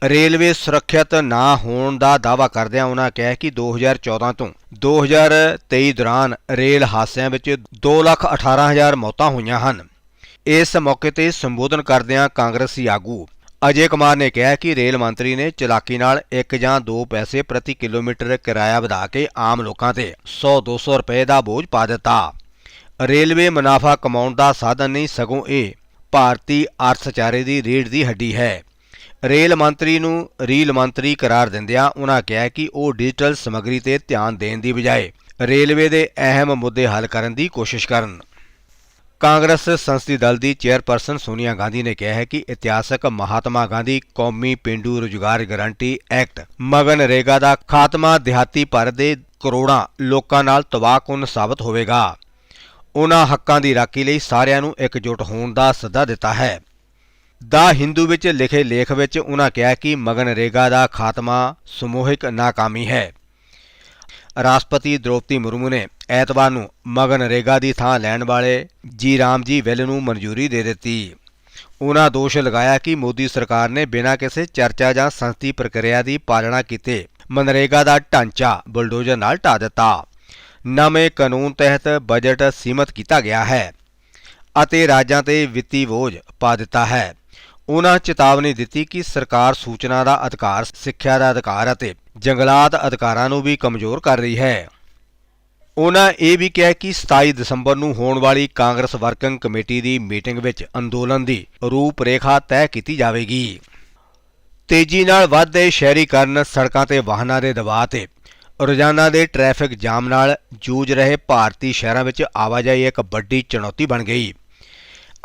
ਰੇਲਵੇ ਸੁਰੱਖਿਅਤ ਨਾ ਹੋਣ ਦਾ ਦਾਅਵਾ ਕਰਦਿਆਂ ਉਹਨਾਂ ਕਿਹਾ ਕਿ 2014 ਤੋਂ 2023 ਦੌਰਾਨ ਰੇਲ ਹਾਦਸਿਆਂ ਵਿੱਚ 218000 ਮੌਤਾਂ ਹੋਈਆਂ ਹਨ। ਇਸ ਮੌਕੇ ਤੇ ਸੰਬੋਧਨ ਕਰਦਿਆਂ ਕਾਂਗਰਸੀ ਆਗੂ ਅਜੇ ਕੁਮਾਰ ਨੇ ਕਿਹਾ ਕਿ ਰੇਲ ਮੰਤਰੀ ਨੇ ਚਲਾਕੀ ਨਾਲ 1 ਜਾਂ 2 ਪੈਸੇ ਪ੍ਰਤੀ ਕਿਲੋਮੀਟਰ ਕਿਰਾਇਆ ਵਧਾ ਕੇ ਆਮ ਲੋਕਾਂ ਤੇ 100-200 ਰੁਪਏ ਦਾ ਬੋਝ ਪਾ ਦਿੱਤਾ। ਰੇਲਵੇ ਮੁਨਾਫਾ ਕਮਾਉਣ ਦਾ ਸਾਧਨ ਨਹੀਂ, ਸਗੋਂ ਇਹ ਭਾਰਤੀ ਅਰਥਚਾਰੇ ਦੀ ਰੀੜ੍ਹ ਦੀ ਹੱਡੀ ਹੈ। ਰੇਲ ਮੰਤਰੀ ਨੂੰ ਰੀਲ ਮੰਤਰੀ ਕਰਾਰ ਦਿੰਦਿਆਂ ਉਹਨਾਂ ਕਿਹਾ ਕਿ ਉਹ ਡਿਜੀਟਲ ਸਮੱਗਰੀ ਤੇ ਧਿਆਨ ਦੇਣ ਦੀ ਬਜਾਏ ਰੇਲਵੇ ਦੇ ਅਹਿਮ ਮੁੱਦੇ ਹੱਲ ਕਰਨ ਦੀ ਕੋਸ਼ਿਸ਼ ਕਰਨ। ਕਾਂਗਰਸ ਸੰਸਦੀ ਦਲ ਦੀ ਚੇਅਰਪਰਸਨ ਸੋਨੀਆ ਗਾਂਧੀ ਨੇ ਕਿਹਾ ਹੈ ਕਿ ਇਤਿਹਾਸਕ ਮਹਾਤਮਾ ਗਾਂਧੀ ਕੌਮੀ ਪਿੰਡੂ ਰੁਜ਼ਗਾਰ ਗਾਰੰਟੀ ਐਕਟ ਮਗਨਰੇਗਾ ਦਾ ਖਾਤਮਾ ਦਿਹਾਤੀ ਭਾਰਤ ਦੇ ਕਰੋੜਾਂ ਲੋਕਾਂ ਨਾਲ ਤਬਾਹਕੁਨ ਸਾਬਤ ਹੋਵੇਗਾ। ਉਹਨਾਂ ਹੱਕਾਂ ਦੀ ਰਾਖੀ ਲਈ ਸਾਰਿਆਂ ਨੂੰ ਇਕਜੁੱਟ ਹੋਣ ਦਾ ਸੱਦਾ ਦਿੱਤਾ ਹੈ। ਦਾ ਹਿੰਦੂ ਵਿੱਚ ਲਿਖੇ ਲੇਖ ਵਿੱਚ ਉਹਨਾਂ ਕਿਹਾ ਕਿ ਮਗਨਰੇਗਾ ਦਾ ਖਾਤਮਾ ਸਮੂਹਿਕ ਨਾਕਾਮੀ ਹੈ। ਰਾਸ਼ਟਰਪਤੀ ਦ੍ਰੋਪਦੀ ਮੁਰਮੂ ਨੇ ਐਤਵਾਰ ਨੂੰ ਮਗਨਰੇਗਾ ਦੀ ਥਾਂ ਲੈਣ ਵਾਲੇ ਜੀ ਰਾਮ ਜੀ ਵੈਲ ਨੂੰ ਮਨਜ਼ੂਰੀ ਦੇ ਦਿੱਤੀ। ਉਹਨਾਂ ਦੋਸ਼ ਲਗਾਇਆ ਕਿ ਮੋਦੀ ਸਰਕਾਰ ਨੇ ਬਿਨਾਂ ਕਿਸੇ ਚਰਚਾ ਜਾਂ ਸੰਸਦੀ ਪ੍ਰਕਿਰਿਆ ਦੀ ਪਾਲਣਾ ਕੀਤੇ ਮਨਰੇਗਾ ਦਾ ਢਾਂਚਾ ਬੁਲਡੋਜ਼ਰ ਨਾਲ ਢਾ ਦਿੱਤਾ। ਨਵੇਂ ਕਾਨੂੰਨ ਤਹਿਤ ਬਜਟ ਸੀਮਤ ਕੀਤਾ ਗਿਆ ਹੈ ਅਤੇ ਰਾਜਾਂ ਤੇ ਵਿੱਤੀ ਬੋਝ ਪਾ ਦਿੱਤਾ ਹੈ। ਉਹਨਾਂ ਚੇਤਾਵਨੀ ਦਿੱਤੀ ਕਿ ਸਰਕਾਰ ਸੂਚਨਾ ਦਾ ਅਧਿਕਾਰ, ਸਿੱਖਿਆ ਦਾ ਅਧਿਕਾਰ ਅਤੇ ਜੰਗਲਾਤ ਅਧਿਕਾਰਾਂ ਨੂੰ ਵੀ ਕਮਜ਼ੋਰ ਕਰ ਰਹੀ ਹੈ। ਉਹਨਾਂ ਇਹ ਵੀ ਕਿਹਾ ਕਿ 27 ਦਸੰਬਰ ਨੂੰ ਹੋਣ ਵਾਲੀ ਕਾਂਗਰਸ ਵਰਕਿੰਗ ਕਮੇਟੀ ਦੀ ਮੀਟਿੰਗ ਵਿੱਚ ਅੰਦੋਲਨ ਦੀ ਰੂਪਰੇਖਾ ਤੈਅ ਕੀਤੀ ਜਾਵੇਗੀ। ਤੇਜ਼ੀ ਨਾਲ ਵੱਧਦੇ ਸ਼ਹਿਰੀਕਰਨ ਸੜਕਾਂ ਤੇ ਵਾਹਨਾਂ ਦੇ ਦਬਾਅ ਤੇ ਰੋਜ਼ਾਨਾ ਦੇ ਟ੍ਰੈਫਿਕ ਜਾਮ ਨਾਲ ਜੂਝ ਰਹੇ ਭਾਰਤੀ ਸ਼ਹਿਰਾਂ ਵਿੱਚ ਆਵਾਜਾਈ ਇੱਕ ਵੱਡੀ ਚੁਣੌਤੀ ਬਣ ਗਈ।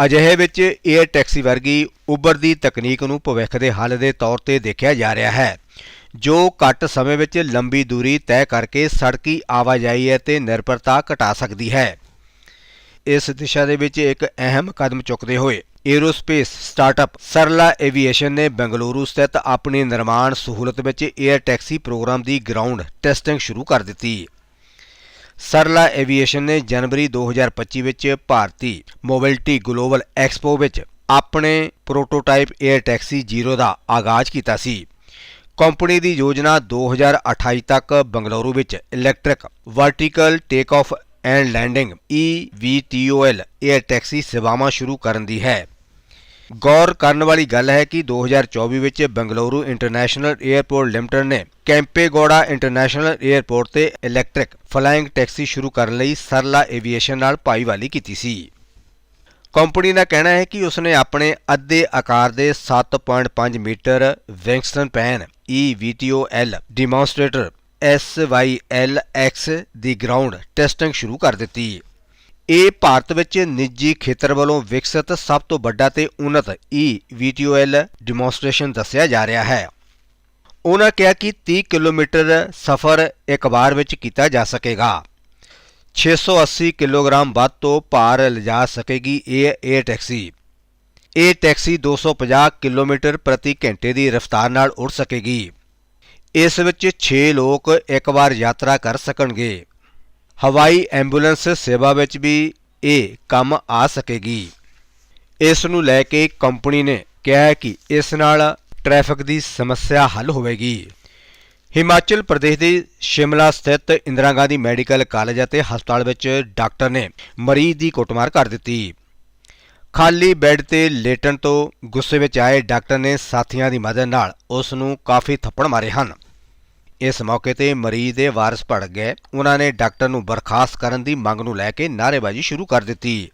ਅਜਿਹੇ ਵਿੱਚ 에ਅਰ ਟੈਕਸੀ ਵਰਗੀ ਉਬਰ ਦੀ ਤਕਨੀਕ ਨੂੰ ਭਵਿੱਖ ਦੇ ਹੱਲ ਦੇ ਤੌਰ ਤੇ ਦੇਖਿਆ ਜਾ ਰਿਹਾ ਹੈ, ਜੋ ਘੱਟ ਸਮੇਂ ਵਿੱਚ ਲੰਬੀ ਦੂਰੀ ਤੈਅ ਕਰਕੇ ਸੜਕੀ ਆਵਾਜਾਈ ਅਤੇ ਨਿਰਭਰਤਾ ਘਟਾ ਸਕਦੀ ਹੈ। ਇਸ ਦਿਸ਼ਾ ਦੇ ਵਿੱਚ ਇੱਕ ਅਹਿਮ ਕਦਮ ਚੁੱਕਦੇ ਹੋਏ ਏਰੋਸਪੇਸ ਸਟਾਰਟਅਪ ਸਰਲਾ ਐਵੀਏਸ਼ਨ ਨੇ ਬੰਗਲੁਰੂ ਸਥਿਤ ਆਪਣੇ ਨਿਰਮਾਣ ਸਹੂਲਤ ਵਿੱਚ ਏਅਰ ਟੈਕਸੀ ਪ੍ਰੋਗਰਾਮ ਦੀ ਗਰਾਊਂਡ ਟੈਸਟਿੰਗ ਸ਼ੁਰੂ ਕਰ ਦਿੱਤੀ। ਸਰਲਾ ਐਵੀਏਸ਼ਨ ਨੇ ਜਨਵਰੀ 2025 ਵਿੱਚ ਭਾਰਤੀ ਮੋਬਿਲਟੀ ਗਲੋਬਲ ਐਕਸਪੋ ਵਿੱਚ ਆਪਣੇ ਪ੍ਰੋਟੋਟਾਈਪ ਏਅਰ ਟੈਕਸੀ ਜ਼ੀਰੋ ਦਾ ਆਗਾਜ਼ ਕੀਤਾ ਸੀ। ਕੰਪਨੀ ਦੀ ਯੋਜਨਾ 2028 ਤੱਕ ਬੰਗਲੁਰੂ ਵਿੱਚ electric vertical take off and landing E V T O EVTOL air taxi ਸੇਵਾਵਾਂ ਸ਼ੁਰੂ ਕਰਨ ਦੀ ਹੈ। ਗੌਰ ਕਰਨ ਵਾਲੀ ਗੱਲ ਹੈ ਕਿ 2024 ਵਿੱਚ ਬੰਗਲੁਰੂ ਇੰਟਰਨੈਸ਼ਨਲ 에ਅਰਪੋਰਟ ਲਿਮਟਿਡ ਨੇ ਕੈਂਪੇਗੌੜਾ ਇੰਟਰਨੈਸ਼ਨਲ 에ਅਰਪੋਰਟ ਤੇ ਇਲੈਕਟ੍ਰਿਕ ਫਲਾਈਂਗ ਟੈਕਸੀ ਸ਼ੁਰੂ ਕਰਨ ਲਈ ਸਰਲਾ ਏਵੀਏਸ਼ਨ ਨਾਲ ਭਾਈਵਾਲੀ ਕੀਤੀ ਸੀ। ਕੰਪਨੀ ਦਾ ਕਹਿਣਾ ਹੈ ਕਿ ਉਸਨੇ ਆਪਣੇ ਅੱਧੇ ਆਕਾਰ ਦੇ 7.5 metre ਵਿੰਗਸਟਨ PAN EVTOL demonstrator SYLX ਦੀ ਗਰਾਊਂਡ ਟੈਸਟਿੰਗ ਸ਼ੁਰੂ ਕਰ ਦਿੱਤੀ। ਇਹ ਭਾਰਤ ਵਿੱਚ ਨਿੱਜੀ ਖੇਤਰ ਵੱਲੋਂ ਵਿਕਸਿਤ ਸਭ ਤੋਂ ਵੱਡਾ ਤੇ ਉਨਤ ਈ VTOL ਡੈਮੋਨਸਟ੍ਰੇਸ਼ਨ ਦੱਸਿਆ ਜਾ ਰਿਹਾ ਹੈ। ਉਹਨਾਂ ਕਿਹਾ ਕਿ 30 ਕਿਲੋਮੀਟਰ ਸਫ਼ਰ ਇੱਕ ਵਾਰ ਵਿੱਚ ਕੀਤਾ ਜਾ ਸਕੇਗਾ। 680 ਕਿਲੋਗ੍ਰਾਮ ਵੱਧ ਤੋਂ ਭਾਰ ਲਿਜਾ ਸਕੇਗੀ ਇਹ 에ਅਰ ਟੈਕਸੀ ਇਹ ਟੈਕਸੀ 250 ਕਿਲੋਮੀਟਰ ਪ੍ਰਤੀ ਘੰਟੇ ਦੀ ਰਫ਼ਤਾਰ ਨਾਲ ਉੱਡ ਸਕੇਗੀ। ਇਸ ਵਿੱਚ 6 ਲੋਕ ਇੱਕ ਵਾਰ ਯਾਤਰਾ ਕਰ ਸਕਣਗੇ। ਹਵਾਈ ਐਂਬੂਲੈਂਸ ਸੇਵਾ ਵਿੱਚ ਵੀ ਇਹ ਕੰਮ ਆ ਸਕੇਗੀ। ਇਸ ਨੂੰ ਲੈ ਕੇ ਕੰਪਨੀ ਨੇ ਕਿਹਾ ਕਿ ਇਸ ਨਾਲ ਟ੍ਰੈਫਿਕ ਦੀ ਸਮੱਸਿਆ ਹੱਲ ਹੋਵੇਗੀ। ਹਿਮਾਚਲ ਪ੍ਰਦੇਸ਼ ਦੇ ਸ਼ਿਮਲਾ ਸਥਿਤ ਇੰਦਰਾ ਗਾਂਧੀ ਮੈਡੀਕਲ ਕਾਲਜ ਅਤੇ ਹਸਪਤਾਲ ਵਿੱਚ ਡਾਕਟਰ ਨੇ ਮਰੀਜ਼ ਦੀ ਕੁੱਟਮਾਰ ਕਰ ਦਿੱਤੀ। ਖਾਲੀ ਬੈੱਡ ਤੇ ਲੇਟਣ ਤੋਂ ਗੁੱਸੇ ਵਿੱਚ ਆਏ ਡਾਕਟਰ ਨੇ ਸਾਥੀਆਂ ਦੀ ਮਦਦ ਨਾਲ ਉਸ ਨੂੰ ਕਾਫੀ ਥੱਪੜ ਮਾਰੇ ਹਨ। ਇਸ ਮੌਕੇ ਤੇ ਮਰੀਜ਼ ਦੇ ਵਾਰਸ ਭੜ ਗਏ। ਉਹਨਾਂ ਨੇ ਡਾਕਟਰ ਨੂੰ ਬਰਖਾਸਤ ਕਰਨ ਦੀ ਮੰਗ ਨੂੰ ਲੈ ਕੇ ਨਾਅਰੇਬਾਜ਼ੀ ਸ਼ੁਰੂ ਕਰ ਦਿੱਤੀ।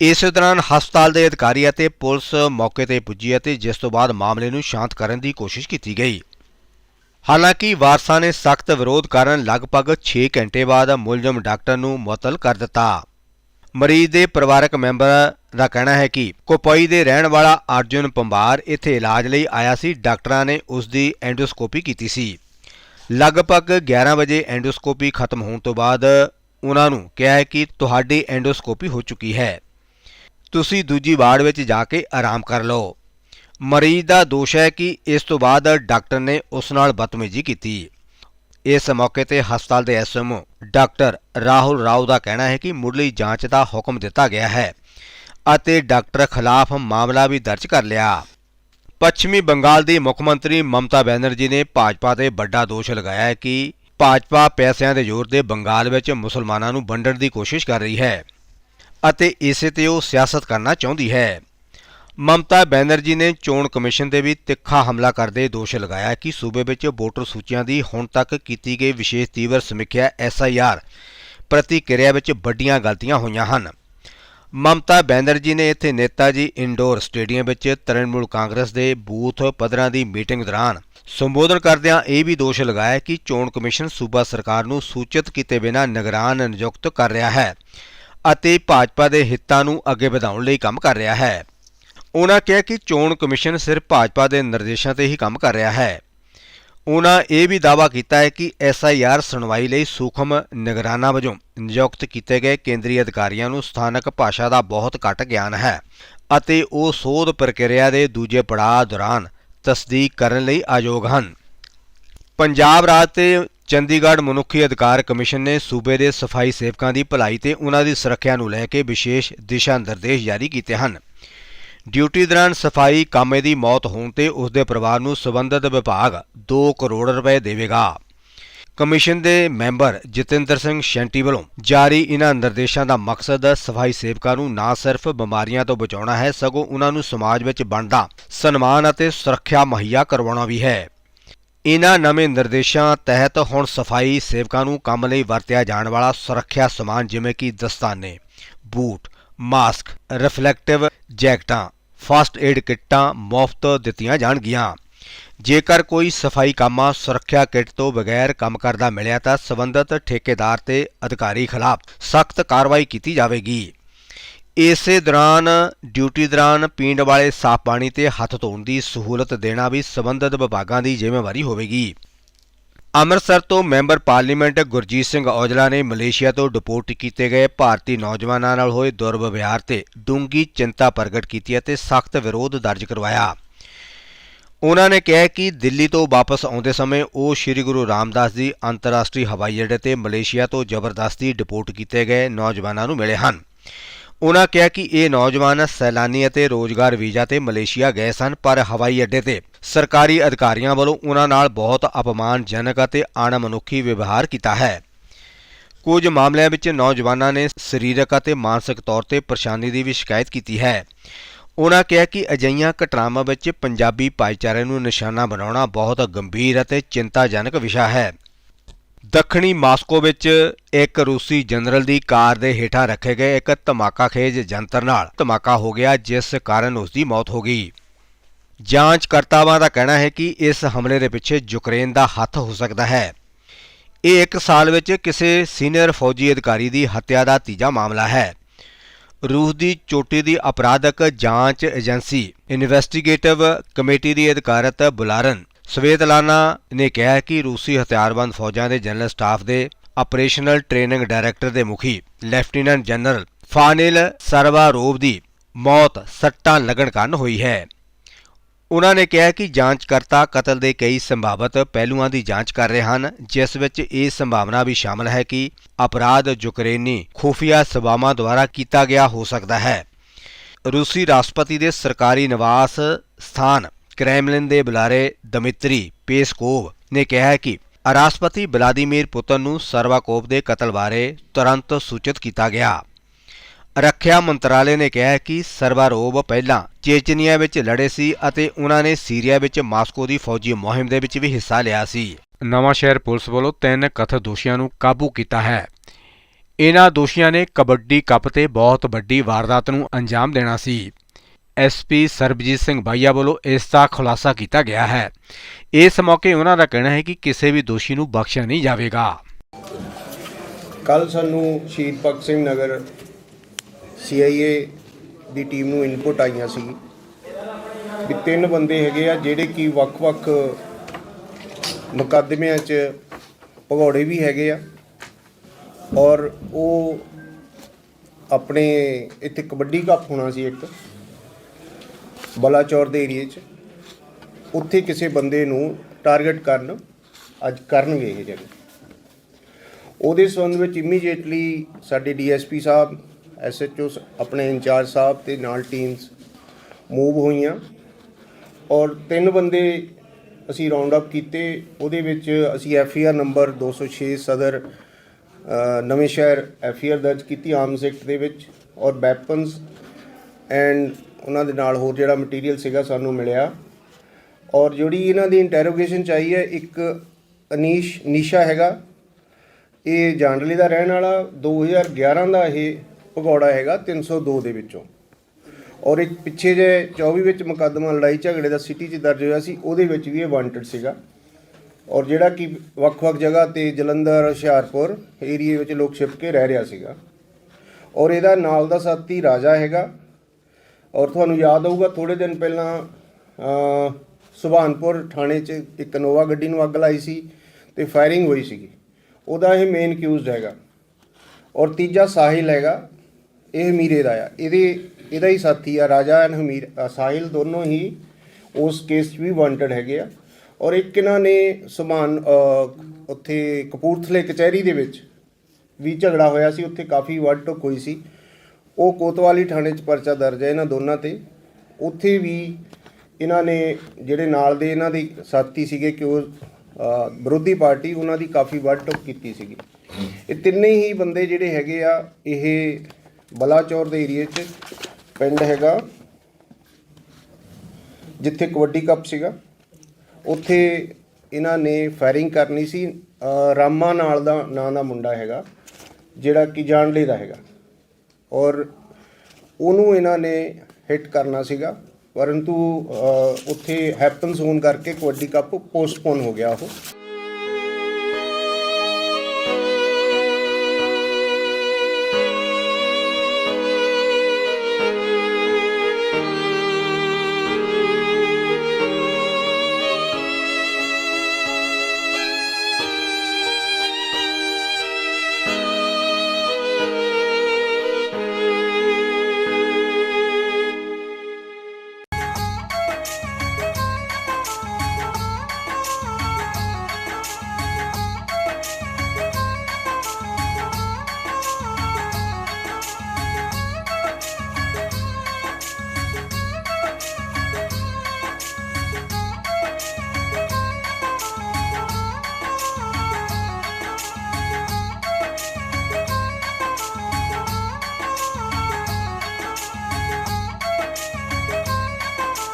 ਇਸ ਦੌਰਾਨ ਹਸਪਤਾਲ ਦੇ ਅਧਿਕਾਰੀ ਅਤੇ ਪੁਲਿਸ ਮੌਕੇ ਤੇ ਪੁੱਜੀ ਅਤੇ ਜਿਸ ਤੋਂ ਬਾਅਦ ਮਾਮਲੇ ਨੂੰ ਸ਼ਾਂਤ ਕਰਨ ਦੀ ਕੋਸ਼ਿਸ਼ ਕੀਤੀ ਗਈ। ਹਾਲਾਂਕਿ ਵਾਰਸਾਂ ਨੇ ਸਖਤ ਵਿਰੋਧ ਕਾਰਨ ਲਗਭਗ 6 ਘੰਟੇ ਬਾਅਦ ਮੁਲਜ਼ਮ ਡਾਕਟਰ ਨੂੰ ਮੁਅੱਤਲ ਕਰ ਦਿੱਤਾ। ਮਰੀਜ਼ ਦੇ ਪਰਿਵਾਰਕ ਮੈਂਬਰ ਦਾ ਕਹਿਣਾ ਹੈ ਕਿ ਕੋਪਈ ਦੇ ਰਹਿਣ ਵਾਲਾ ਅਰਜੁਨ ਪੰਬਾਰ ਇੱਥੇ ਇਲਾਜ ਲਈ ਆਇਆ ਸੀ। ਡਾਕਟਰਾਂ ਨੇ ਉਸ ਦੀ ਐਂਡੋਸਕੋਪੀ ਕੀਤੀ ਸੀ। ਲਗਭਗ 11 ਵਜੇ ਐਂਡੋਸਕੋਪੀ ਖਤਮ ਹੋਣ ਤੋਂ ਬਾਅਦ ਉਹਨਾਂ ਨੂੰ ਕਿਹਾ ਹੈ ਕਿ ਤੁਹਾਡੀ ਐਂਡੋਸਕੋਪੀ ਹੋ ਚੁੱਕੀ ਹੈ। ਤੁਸੀਂ ਦੂਜੀ ਵਾਰਡ ਵਿੱਚ ਜਾ ਕੇ ਆਰਾਮ ਕਰ ਲਓ। ਮਰੀਜ਼ ਦਾ ਦੋਸ਼ ਹੈ ਕਿ ਇਸ ਤੋਂ ਬਾਅਦ ਡਾਕਟਰ ਨੇ ਉਸ ਨਾਲ ਬਦਤਮੀਜ਼ੀ ਕੀਤੀ। ਇਸ ਮੌਕੇ ਤੇ ਹਸਪਤਾਲ ਦੇ ਐਸਐਮਓ ਡਾਕਟਰ ਰਾਹੁਲ ਰਾਓ ਦਾ ਕਹਿਣਾ ਹੈ ਕਿ ਮੁੱਢਲੀ ਜਾਂਚ ਦਾ ਹੁਕਮ ਦਿੱਤਾ ਗਿਆ ਹੈ ਅਤੇ ਡਾਕਟਰ ਖਿਲਾਫ ਮਾਮਲਾ ਵੀ ਦਰਜ ਕਰ ਲਿਆ। ਪੱਛਮੀ ਬੰਗਾਲ ਦੀ ਮੁੱਖ ਮੰਤਰੀ ਮਮਤਾ ਬੈਨਰਜੀ ਨੇ ਭਾਜਪਾ ਤੇ ਵੱਡਾ ਦੋਸ਼ ਲਗਾਇਆ ਹੈ ਕਿ ਭਾਜਪਾ ਪੈਸਿਆਂ ਦੇ ਜ਼ੋਰ ਤੇ ਬੰਗਾਲ ਵਿੱਚ ਮੁਸਲਮਾਨਾਂ ਨੂੰ ਵੰਡਣ ਦੀ ਕੋਸ਼ਿਸ਼ ਕਰ ਰਹੀ ਹੈ ਅਤੇ ਇਸੇ ਤੇ ਉਹ ਸਿਆਸਤ ਕਰਨਾ ਚਾਹੁੰਦੀ ਹੈ। ਮਮਤਾ ਬੈਨਰਜੀ ਨੇ ਚੋਣ ਕਮਿਸ਼ਨ ਤੇ ਵੀ ਤਿੱਖਾ ਹਮਲਾ ਕਰਦੇ ਦੋਸ਼ ਲਗਾਇਆ ਕਿ ਸੂਬੇ ਵਿੱਚ ਵੋਟਰ ਸੂਚੀਆਂ ਦੀ ਹੁਣ ਤੱਕ ਕੀਤੀ ਗਈ ਵਿਸ਼ੇਸ਼ ਤੀਵਰ ਸਮੀਖਿਆ ਐਸਆਈਆਰ ਪ੍ਰਤੀਕਿਰਿਆ ਵਿੱਚ ਵੱਡੀਆਂ ਗਲਤੀਆਂ ਹੋਈਆਂ ਹਨ। ਮਮਤਾ ਬੈਨਰਜੀ ਨੇ ਇੱਥੇ ਨੇਤਾ ਜੀ ਇੰਡੋਰ ਸਟੇਡੀਅਮ ਵਿੱਚ ਤ੍ਰਿਣਮੂਲ ਕਾਂਗਰਸ ਦੇ ਬੂਥ ਪੱਧਰਾਂ ਦੀ ਮੀਟਿੰਗ ਦੌਰਾਨ ਸੰਬੋਧਨ ਕਰਦਿਆਂ ਇਹ ਵੀ ਦੋਸ਼ ਲਗਾਇਆ ਕਿ ਚੋਣ ਕਮਿਸ਼ਨ ਸੂਬਾ ਸਰਕਾਰ ਨੂੰ ਸੂਚਿਤ ਕੀਤੇ ਬਿਨਾਂ ਨਿਗਰਾਨ ਨਿਯੁਕਤ ਕਰ ਰਿਹਾ ਹੈ ਅਤੇ ਭਾਜਪਾ ਦੇ ਹਿੱਤਾਂ ਨੂੰ ਅੱਗੇ ਵਧਾਉਣ ਲਈ ਕੰਮ ਕਰ ਰਿਹਾ ਹੈ। ਉਹਨਾਂ ਕਿਹਾ ਕਿ ਚੋਣ ਕਮਿਸ਼ਨ ਸਿਰਫ ਭਾਜਪਾ ਦੇ ਨਿਰਦੇਸ਼ਾਂ ਤੇ ਹੀ ਕੰਮ ਕਰ ਰਿਹਾ ਹੈ। ਉਹਨਾਂ ਇਹ ਵੀ ਦਾਅਵਾ ਕੀਤਾ ਹੈ ਕਿ ਐਸਆਈਆਰ ਸੁਣਵਾਈ ਲਈ ਸੂਖਮ ਨਿਗਰਾਨਾਂ ਵਜੋਂ ਨਿਯੁਕਤ ਕੀਤੇ ਗਏ ਕੇਂਦਰੀ ਅਧਿਕਾਰੀਆਂ ਨੂੰ ਸਥਾਨਕ ਭਾਸ਼ਾ ਦਾ ਬਹੁਤ ਘੱਟ ਗਿਆਨ ਹੈ ਅਤੇ ਉਹ ਸੋਧ ਪ੍ਰਕਿਰਿਆ ਦੇ ਦੂਜੇ ਪੜਾਅ ਦੌਰਾਨ ਤਸਦੀਕ ਕਰਨ ਲਈ ਅਯੋਗ ਹਨ। ਪੰਜਾਬ ਰਾਜ ਤੇ ਚੰਡੀਗੜ੍ਹ ਮਨੁੱਖੀ ਅਧਿਕਾਰ ਕਮਿਸ਼ਨ ਨੇ ਸੂਬੇ ਦੇ ਸਫ਼ਾਈ ਸੇਵਕਾਂ ਦੀ ਭਲਾਈ ਤੇ ਉਹਨਾਂ ਦੀ ਸੁਰੱਖਿਆ ਨੂੰ ਲੈ ਕੇ ਵਿਸ਼ੇਸ਼ ਦਿਸ਼ਾ ਨਿਰਦੇਸ਼ ਜਾਰੀ ਕੀਤੇ ਹਨ। ਡਿਊਟੀ ਦੌਰਾਨ ਸਫ਼ਾਈ ਕਾਮੇ ਦੀ ਮੌਤ ਹੋਣ ਤੇ ਉਸ ਦੇ ਪਰਿਵਾਰ ਨੂੰ ਸਬੰਧਤ ਵਿਭਾਗ 2 ਕਰੋੜ ਰੁਪਏ ਦੇਵੇਗਾ। ਕਮਿਸ਼ਨ ਦੇ ਮੈਂਬਰ ਜਤਿੰਦਰ ਸਿੰਘ ਸ਼ੈਂਟੀ ਵੱਲੋਂ ਜਾਰੀ ਇਹਨਾਂ ਨਿਰਦੇਸ਼ਾਂ ਦਾ ਮਕਸਦ ਸਫ਼ਾਈ ਸੇਵਕਾਂ ਨੂੰ ਨਾ ਸਿਰਫ ਬਿਮਾਰੀਆਂ ਤੋਂ ਬਚਾਉਣਾ ਹੈ, ਸਗੋਂ ਉਹਨਾਂ ਨੂੰ ਸਮਾਜ ਵਿੱਚ ਬਣਦਾ ਸਨਮਾਨ ਅਤੇ ਸੁਰੱਖਿਆ ਮੁਹੱਈਆ ਕਰਵਾਉਣਾ ਵੀ ਹੈ। ਇਹਨਾਂ ਨਵੇਂ ਨਿਰਦੇਸ਼ਾਂ ਤਹਿਤ ਹੁਣ ਸਫ਼ਾਈ ਸੇਵਕਾਂ ਨੂੰ ਕੰਮ ਲਈ ਵਰਤਿਆ ਜਾਣ ਵਾਲਾ ਸੁਰੱਖਿਆ ਸਮਾਨ ਜਿਵੇਂ ਕਿ ਦਸਤਾਨੇ, ਬੂਟ, ਮਾਸਕ, ਰਿਫਲੈਕਟਿਵ ਜੈਕਟਾਂ ਫਸਟ ਏਡ ਕਿੱਟਾਂ ਮੁਫਤ ਦਿੱਤੀਆਂ ਜਾਣਗੀਆਂ। ਜੇਕਰ ਕੋਈ ਸਫ਼ਾਈ ਕਾਮਾ, ਸੁਰੱਖਿਆ ਕਿੱਟ ਤੋਂ ਬਗੈਰ ਕੰਮ ਕਰਦਾ ਮਿਲਿਆ ਤਾਂ ਸਬੰਧਤ ਠੇਕੇਦਾਰ ਤੇ ਅਧਿਕਾਰੀ ਖਿਲਾਫ ਸਖਤ ਕਾਰਵਾਈ ਕੀਤੀ ਜਾਵੇਗੀ। ਇਸੇ ਦੌਰਾਨ, ਡਿਊਟੀ ਦੌਰਾਨ ਪੀਣ ਵਾਲੇ ਸਾਫ਼ ਪਾਣੀ ਤੇ ਹੱਥ ਧੋਣ ਦੀ ਸਹੂਲਤ ਦੇਣਾ ਵੀ ਸਬੰਧਤ ਵਿਭਾਗਾਂ ਦੀ ਜ਼ਿੰਮੇਵਾਰੀ ਹੋਵੇਗੀ। ਅੰਮ੍ਰਿਤਸਰ ਤੋਂ ਮੈਂਬਰ ਪਾਰਲੀਮੈਂਟ ਗੁਰਜੀਤ ਸਿੰਘ ਔਜਲਾ ਨੇ ਮਲੇਸ਼ੀਆ ਤੋਂ ਡਿਪੋਰਟ ਕੀਤੇ ਗਏ ਭਾਰਤੀ ਨੌਜਵਾਨਾਂ ਨਾਲ ਹੋਏ ਦੁਰਵਿਵਹਾਰ ਤੇ ਡੂੰਗੀ ਚਿੰਤਾ ਪ੍ਰਗਟ ਕੀਤੀ ਅਤੇ ਸਖਤ ਵਿਰੋਧ ਦਰਜ ਕਰਵਾਇਆ। ਉਹਨਾਂ ਨੇ ਕਿਹਾ ਕਿ ਦਿੱਲੀ ਤੋਂ ਵਾਪਸ ਆਉਂਦੇ ਸਮੇਂ ਉਹ ਸ੍ਰੀ ਗੁਰੂ ਰਾਮਦਾਸ ਜੀ ਅੰਤਰਰਾਸ਼ਟਰੀ ਹਵਾਈ ਅੱਡੇ ਤੇ ਮਲੇਸ਼ੀਆ ਤੋਂ ਜ਼ਬਰਦਸਤੀ ਡਿਪੋਰਟ ਕੀਤੇ ਗਏ ਨੌਜਵਾਨਾਂ ਨੂੰ ਮਿਲੇ ਹਨ। ਉਹਨਾਂ ਕਿਹਾ ਕਿ ਇਹ ਨੌਜਵਾਨ ਸੈਲਾਨੀ ਅਤੇ ਰੋਜ਼ਗਾਰ ਵੀਜ਼ਾ ਤੇ ਮਲੇਸ਼ੀਆ ਗਏ ਸਨ, ਪਰ ਹਵਾਈ ਅੱਡੇ ਤੇ ਸਰਕਾਰੀ ਅਧਿਕਾਰੀਆਂ ਵੱਲੋਂ ਉਹਨਾਂ ਨਾਲ ਬਹੁਤ ਅਪਮਾਨਜਨਕ ਅਤੇ ਅਣਮਨੁੱਖੀ ਵਿਵਹਾਰ ਕੀਤਾ ਹੈ। ਕੁਝ ਮਾਮਲਿਆਂ ਵਿੱਚ ਨੌਜਵਾਨਾਂ ਨੇ ਸਰੀਰਕ ਅਤੇ ਮਾਨਸਿਕ ਤੌਰ ਤੇ ਪਰੇਸ਼ਾਨੀ ਦੀ ਵੀ ਸ਼ਿਕਾਇਤ ਕੀਤੀ ਹੈ। ਉਹਨਾਂ ਕਿਹਾ ਕਿ ਅਜਿਹੀਆਂ ਘਟਨਾਵਾਂ ਵਿੱਚ ਪੰਜਾਬੀ ਭਾਈਚਾਰੇ ਨੂੰ ਨਿਸ਼ਾਨਾ ਬਣਾਉਣਾ ਬਹੁਤ ਗੰਭੀਰ ਅਤੇ ਚਿੰਤਾਜਨਕ ਵਿਸ਼ਾ ਹੈ। ਦੱਖਣੀ ਮਾਸਕੋ ਵਿੱਚ ਇੱਕ ਰੂਸੀ ਜਨਰਲ ਦੀ ਕਾਰ ਦੇ ਹੇਠਾਂ ਰੱਖੇ ਗਏ ਇੱਕ ਧਮਾਕਾਖੇਜ ਜੰਤਰ ਨਾਲ ਧਮਾਕਾ ਹੋ ਗਿਆ, ਜਿਸ ਕਾਰਨ ਉਸ ਦੀ ਮੌਤ ਹੋ ਗਈ। ਜਾਂਚਕਰਤਾਵਾਂ ਦਾ ਕਹਿਣਾ ਹੈ ਕਿ ਇਸ ਹਮਲੇ ਦੇ ਪਿੱਛੇ ਯੂਕਰੇਨ ਦਾ ਹੱਥ ਹੋ ਸਕਦਾ ਹੈ। ਇਹ ਇੱਕ ਸਾਲ ਵਿੱਚ ਕਿਸੇ ਸੀਨੀਅਰ ਫੌਜੀ ਅਧਿਕਾਰੀ ਦੀ ਹੱਤਿਆ ਦਾ ਤੀਜਾ ਮਾਮਲਾ ਹੈ। ਰੂਸ ਦੀ ਚੋਟੀ ਦੀ ਅਪਰਾਧਕ ਜਾਂਚ ਏਜੰਸੀ ਇਨਵੈਸਟੀਗੇਟਿਵ ਕਮੇਟੀ ਦੀ ਅਧਿਕਾਰਤ ਬੁਲਾਰਨ ਸਵੇਤਲਾਨਾ ਨੇ ਕਿਹਾ ਕਿ ਰੂਸੀ ਹਥਿਆਰਬੰਦ ਫੌਜਾਂ ਦੇ ਜਨਰਲ ਸਟਾਫ ਦੇ ਆਪਰੇਸ਼ਨਲ ਟ੍ਰੇਨਿੰਗ ਡਾਇਰੈਕਟਰ ਦੇ ਮੁਖੀ ਲੈਫਟੀਨੈਂਟ ਜਨਰਲ ਫਾਨਿਲ ਸਰਵਾਰੋਵ ਦੀ ਮੌਤ ਸੱਟਾਂ ਲੱਗਣ ਕਾਰਨ ਹੋਈ ਹੈ। ਉਹਨਾਂ ਨੇ ਕਿਹਾ ਕਿ ਜਾਂਚਕਰਤਾ ਕਤਲ ਦੇ ਕਈ ਸੰਭਾਵਿਤ ਪਹਿਲੂਆਂ ਦੀ ਜਾਂਚ ਕਰ ਰਹੇ ਹਨ, ਜਿਸ ਵਿੱਚ ਇਹ ਸੰਭਾਵਨਾ ਵੀ ਸ਼ਾਮਲ ਹੈ ਕਿ ਅਪਰਾਧ ਯੂਕਰੇਨੀ ਖੁਫੀਆ ਸਭਾਵਾਂ ਦੁਆਰਾ ਕੀਤਾ ਗਿਆ ਹੋ ਸਕਦਾ ਹੈ। ਰੂਸੀ ਰਾਸ਼ਟਰਪਤੀ ਦੇ ਸਰਕਾਰੀ ਨਿਵਾਸ ਸਥਾਨ ਕ੍ਰੈਮਲਿਨ ਦੇ ਬੁਲਾਰੇ ਦਮਿਤਰੀ ਪੇਸਕੋਵ ਨੇ ਕਿਹਾ ਕਿ ਰਾਸ਼ਟਰਪਤੀ ਵਲਾਦੀਮੀਰ ਪੁਤਨ ਨੂੰ ਸਰਵਾਕੋਪ ਦੇ ਕਤਲ ਬਾਰੇ ਤੁਰੰਤ ਸੂਚਿਤ ਕੀਤਾ ਗਿਆ। ਰੱਖਿਆ ਮੰਤਰਾਲੇ ਨੇ ਕਿਹਾ ਕਿ ਸਰਵਾਰੋਵ ਪਹਿਲਾਂ ਚੇਚਨੀਆ ਵਿੱਚ ਲੜੇ ਸੀ ਅਤੇ ਉਹਨਾਂ ਨੇ ਸੀਰੀਆ ਵਿੱਚ ਮਾਸਕੋ ਦੀ ਫੌਜੀ ਮੁਹਿੰਮ ਦੇ ਵਿੱਚ ਵੀ ਹਿੱਸਾ ਲਿਆ ਸੀ। ਨਵਾਂ ਸ਼ਹਿਰ ਪੁਲਿਸ ਵੱਲੋਂ ਤਿੰਨ ਕਥਿਤ ਦੋਸ਼ੀਆਂ ਨੂੰ ਕਾਬੂ ਕੀਤਾ ਹੈ। ਇਹਨਾਂ ਦੋਸ਼ੀਆਂ ਨੇ ਕਬੱਡੀ ਕੱਪ ਤੇ ਬਹੁਤ ਵੱਡੀ ਵਾਰਦਾਤ ਨੂੰ ਅੰਜਾਮ ਦੇਣਾ ਸੀ। ਐਸਪੀ ਸਰਬਜੀਤ ਸਿੰਘ ਬਾਈਆ ਵੱਲੋਂ ਇਸ ਦਾ ਖੁਲਾਸਾ ਕੀਤਾ ਗਿਆ ਹੈ। ਇਸ ਮੌਕੇ ਉਹਨਾਂ ਦਾ ਕਹਿਣਾ ਹੈ ਕਿ ਕਿਸੇ ਵੀ ਦੋਸ਼ੀ ਨੂੰ ਬਖਸ਼ਿਆ ਨਹੀਂ ਜਾਵੇਗਾ।
ਕੱਲ ਸਾਨੂੰ ਸ਼ਹੀਦ ਭਗਤ ਸਿੰਘ ਨਗਰ ਸੀਆਈਏ ਦੀ ਟੀਮ ਨੂੰ ਇਨਪੁਟ ਆਈਆਂ ਸੀ ਵੀ ਤਿੰਨ ਬੰਦੇ ਹੈਗੇ ਆ ਜਿਹੜੇ ਕਿ ਵੱਖ-ਵੱਖ ਮੁਕੱਦਮਿਆਂ 'ਚ ਭਗੌੜੇ ਵੀ ਹੈਗੇ ਆ ਔਰ ਉਹ ਆਪਣੇ ਇੱਥੇ ਕਬੱਡੀ ਕੱਪ ਹੋਣਾ ਸੀ ਇੱਕ। ਬਲਾਚੌਰ ਦੇ ਏਰੀਏ 'ਚ, ਉੱਥੇ ਕਿਸੇ ਬੰਦੇ ਨੂੰ ਟਾਰਗੇਟ ਕਰਨ ਅੱਜ ਕਰਨਗੇ ਇਹ ਜਣੇ ਉਹਦੇ ਸੰਬੰਧ ਵਿੱਚ ਇਮੀਡੀਏਟਲੀ ਸਾਡੇ ਡੀਐਸਪੀ ਸਾਹਿਬ, ਐਸਐਚਓ ਆਪਣੇ ਇੰਚਾਰਜ ਸਾਹਿਬ ਤੇ ਨਾਲ ਟੀਮਸ ਮੂਵ ਹੋਈਆਂ ਔਰ ਤਿੰਨ ਬੰਦੇ ਅਸੀਂ ਰਾਉਂਡ ਅਪ ਕੀਤੇ। ਉਹਦੇ ਵਿੱਚ ਅਸੀਂ ਐਫਆਰ ਨੰਬਰ 206 ਸਦਰ ਨਵੇਂ ਸ਼ਹਿਰ ਐਫਆਰ ਦਰਜ ਕੀਤੀ ਆਰਮਸ ਐਕਟ ਦੇ ਵਿੱਚ ਔਰ ਵੈਪਨਸ ਐਂਡ ਉਹਨਾਂ ਦੇ ਨਾਲ ਹੋਰ ਜਿਹੜਾ ਮਟੀਰੀਅਲ ਸੀਗਾ ਸਾਨੂੰ ਮਿਲਿਆ। ਔਰ ਜਿਹੜੀ ਇਹਨਾਂ ਦੀ ਇੰਟਰੋਗੇਸ਼ਨ ਚਾਹੀ ਹੈ, ਇੱਕ ਅਨੀਸ਼ ਨੀਸ਼ਾ ਹੈਗਾ। ਇਹ ਜਾਂਡਲੀ ਦਾ ਰਹਿਣ ਵਾਲਾ 2011 ਦਾ ਇਹ ਭਗੌੜਾ ਹੈਗਾ 302 ਦੇ ਵਿੱਚੋਂ। ਔਰ ਇੱਕ ਪਿੱਛੇ ਜੇ 24 ਵਿੱਚ ਮੁਕੱਦਮਾ ਲੜਾਈ ਝਗੜੇ ਦਾ ਸਿਟੀ 'ਚ ਦਰਜ ਹੋਇਆ ਸੀ, ਉਹਦੇ ਵਿੱਚ ਵੀ ਇਹ ਵਾਂਟਡ ਸੀਗਾ। ਔਰ ਜਿਹੜਾ ਕਿ ਵੱਖ-ਵੱਖ ਜਗ੍ਹਾ ਤੇ ਜਲੰਧਰ, ਹੁਸ਼ਿਆਰਪੁਰ ਏਰੀਏ ਵਿੱਚ ਲੋਕ ਛਿਪ ਕੇ ਰਹਿ ਰਿਹਾ ਸੀਗਾ। ਔਰ ਇਹਦਾ ਨਾਲ ਦਾ ਸਾਥੀ ਰਾਜਾ ਹੈਗਾ। ਔਰ ਤੁਹਾਨੂੰ ਯਾਦ ਆਊਗਾ ਥੋੜੇ ਦਿਨ ਪਹਿਲਾਂ ਸੁਭਾਨਪੁਰ ਥਾਣੇ 'ਚ ਇੱਕ ਨੋਵਾ ਗੱਡੀ ਨੂੰ ਅੱਗ ਲਾਈ ਸੀ ਤੇ ਫਾਇਰਿੰਗ ਹੋਈ ਸੀਗੀ। ਉਹਦਾ ਇਹ ਮੇਨ ਅਕਿਊਜ਼ਡ ਹੈਗਾ। ਔਰ ਤੀਜਾ ਸਾਹਿਲ ਹੈਗਾ, ਇਹ ਹਮੀਰੇ ਦਾ ਆ। ਇਹਦੇ, ਇਹਦਾ ਹੀ ਸਾਥੀ ਆ, ਰਾਜਾ ਐਂਡ ਹਮੀਰ ਸਾਹਿਲ ਦੋਨੋਂ ਹੀ ਉਸ ਕੇਸ 'ਚ ਵੀ ਵਾਂਟਡ ਹੈਗੇ ਆ। ਔਰ ਇੱਕ ਇਹਨਾਂ ਨੇ ਸੁਭਾਨ ਉੱਥੇ ਕਪੂਰਥਲੇ ਕਚਹਿਰੀ ਦੇ ਵਿੱਚ ਵੀ ਝਗੜਾ ਹੋਇਆ ਸੀ। ਉੱਥੇ ਕਾਫੀ ਵੱਡ ਟੋਕ ਹੋਈ ਸੀ। ਉਹ ਕੋਤਵਾਲੀ ਥਾਣੇ 'ਚ ਪਰਚਾ ਦਰਜ ਹੈ ਇਹਨਾਂ ਦੋਨਾਂ ਤੇ। ਉੱਥੇ ਵੀ ਇਹਨਾਂ ਨੇ ਜਿਹੜੇ ਨਾਲ ਦੇ ਇਹਨਾਂ ਦੇ ਸਾਥੀ ਸੀਗੇ ਕਿ ਉਹ ਵਿਰੋਧੀ ਪਾਰਟੀ ਉਹਨਾਂ ਦੀ ਕਾਫੀ ਵੱਡ ਟੁੱਕ ਕੀਤੀ ਸੀਗੀ। ਇਹ ਤਿੰਨੇ ਹੀ ਬੰਦੇ ਜਿਹੜੇ ਹੈਗੇ ਆ, ਇਹ ਬਲਾਚੌਰ ਦੇ ਏਰੀਏ 'ਚ ਪਿੰਡ ਹੈਗਾ, ਜਿੱਥੇ ਕਬੱਡੀ ਕੱਪ ਸੀਗਾ। ਉੱਥੇ ਇਹਨਾਂ ਨੇ ਫਾਇਰਿੰਗ ਕਰਨੀ ਸੀ। ਰਾਮਾ ਨਾਲ ਦਾ ਨਾਂ ਦਾ ਮੁੰਡਾ ਹੈਗਾ, ਜਿਹੜਾ ਕਿ ਜਾਣਲੇ ਦਾ ਹੈਗਾ। ਔਰ ਉਹਨੂੰ ਇਹਨਾਂ ਨੇ ਹਿੱਟ ਕਰਨਾ ਸੀਗਾ। ਪਰੰਤੂ ਉੱਥੇ ਹੈਪਨਸ ਹੋਣ ਕਰਕੇ ਕਬੱਡੀ ਕੱਪ ਪੋਸਟਪੋਨ ਹੋ ਗਿਆ ਉਹ।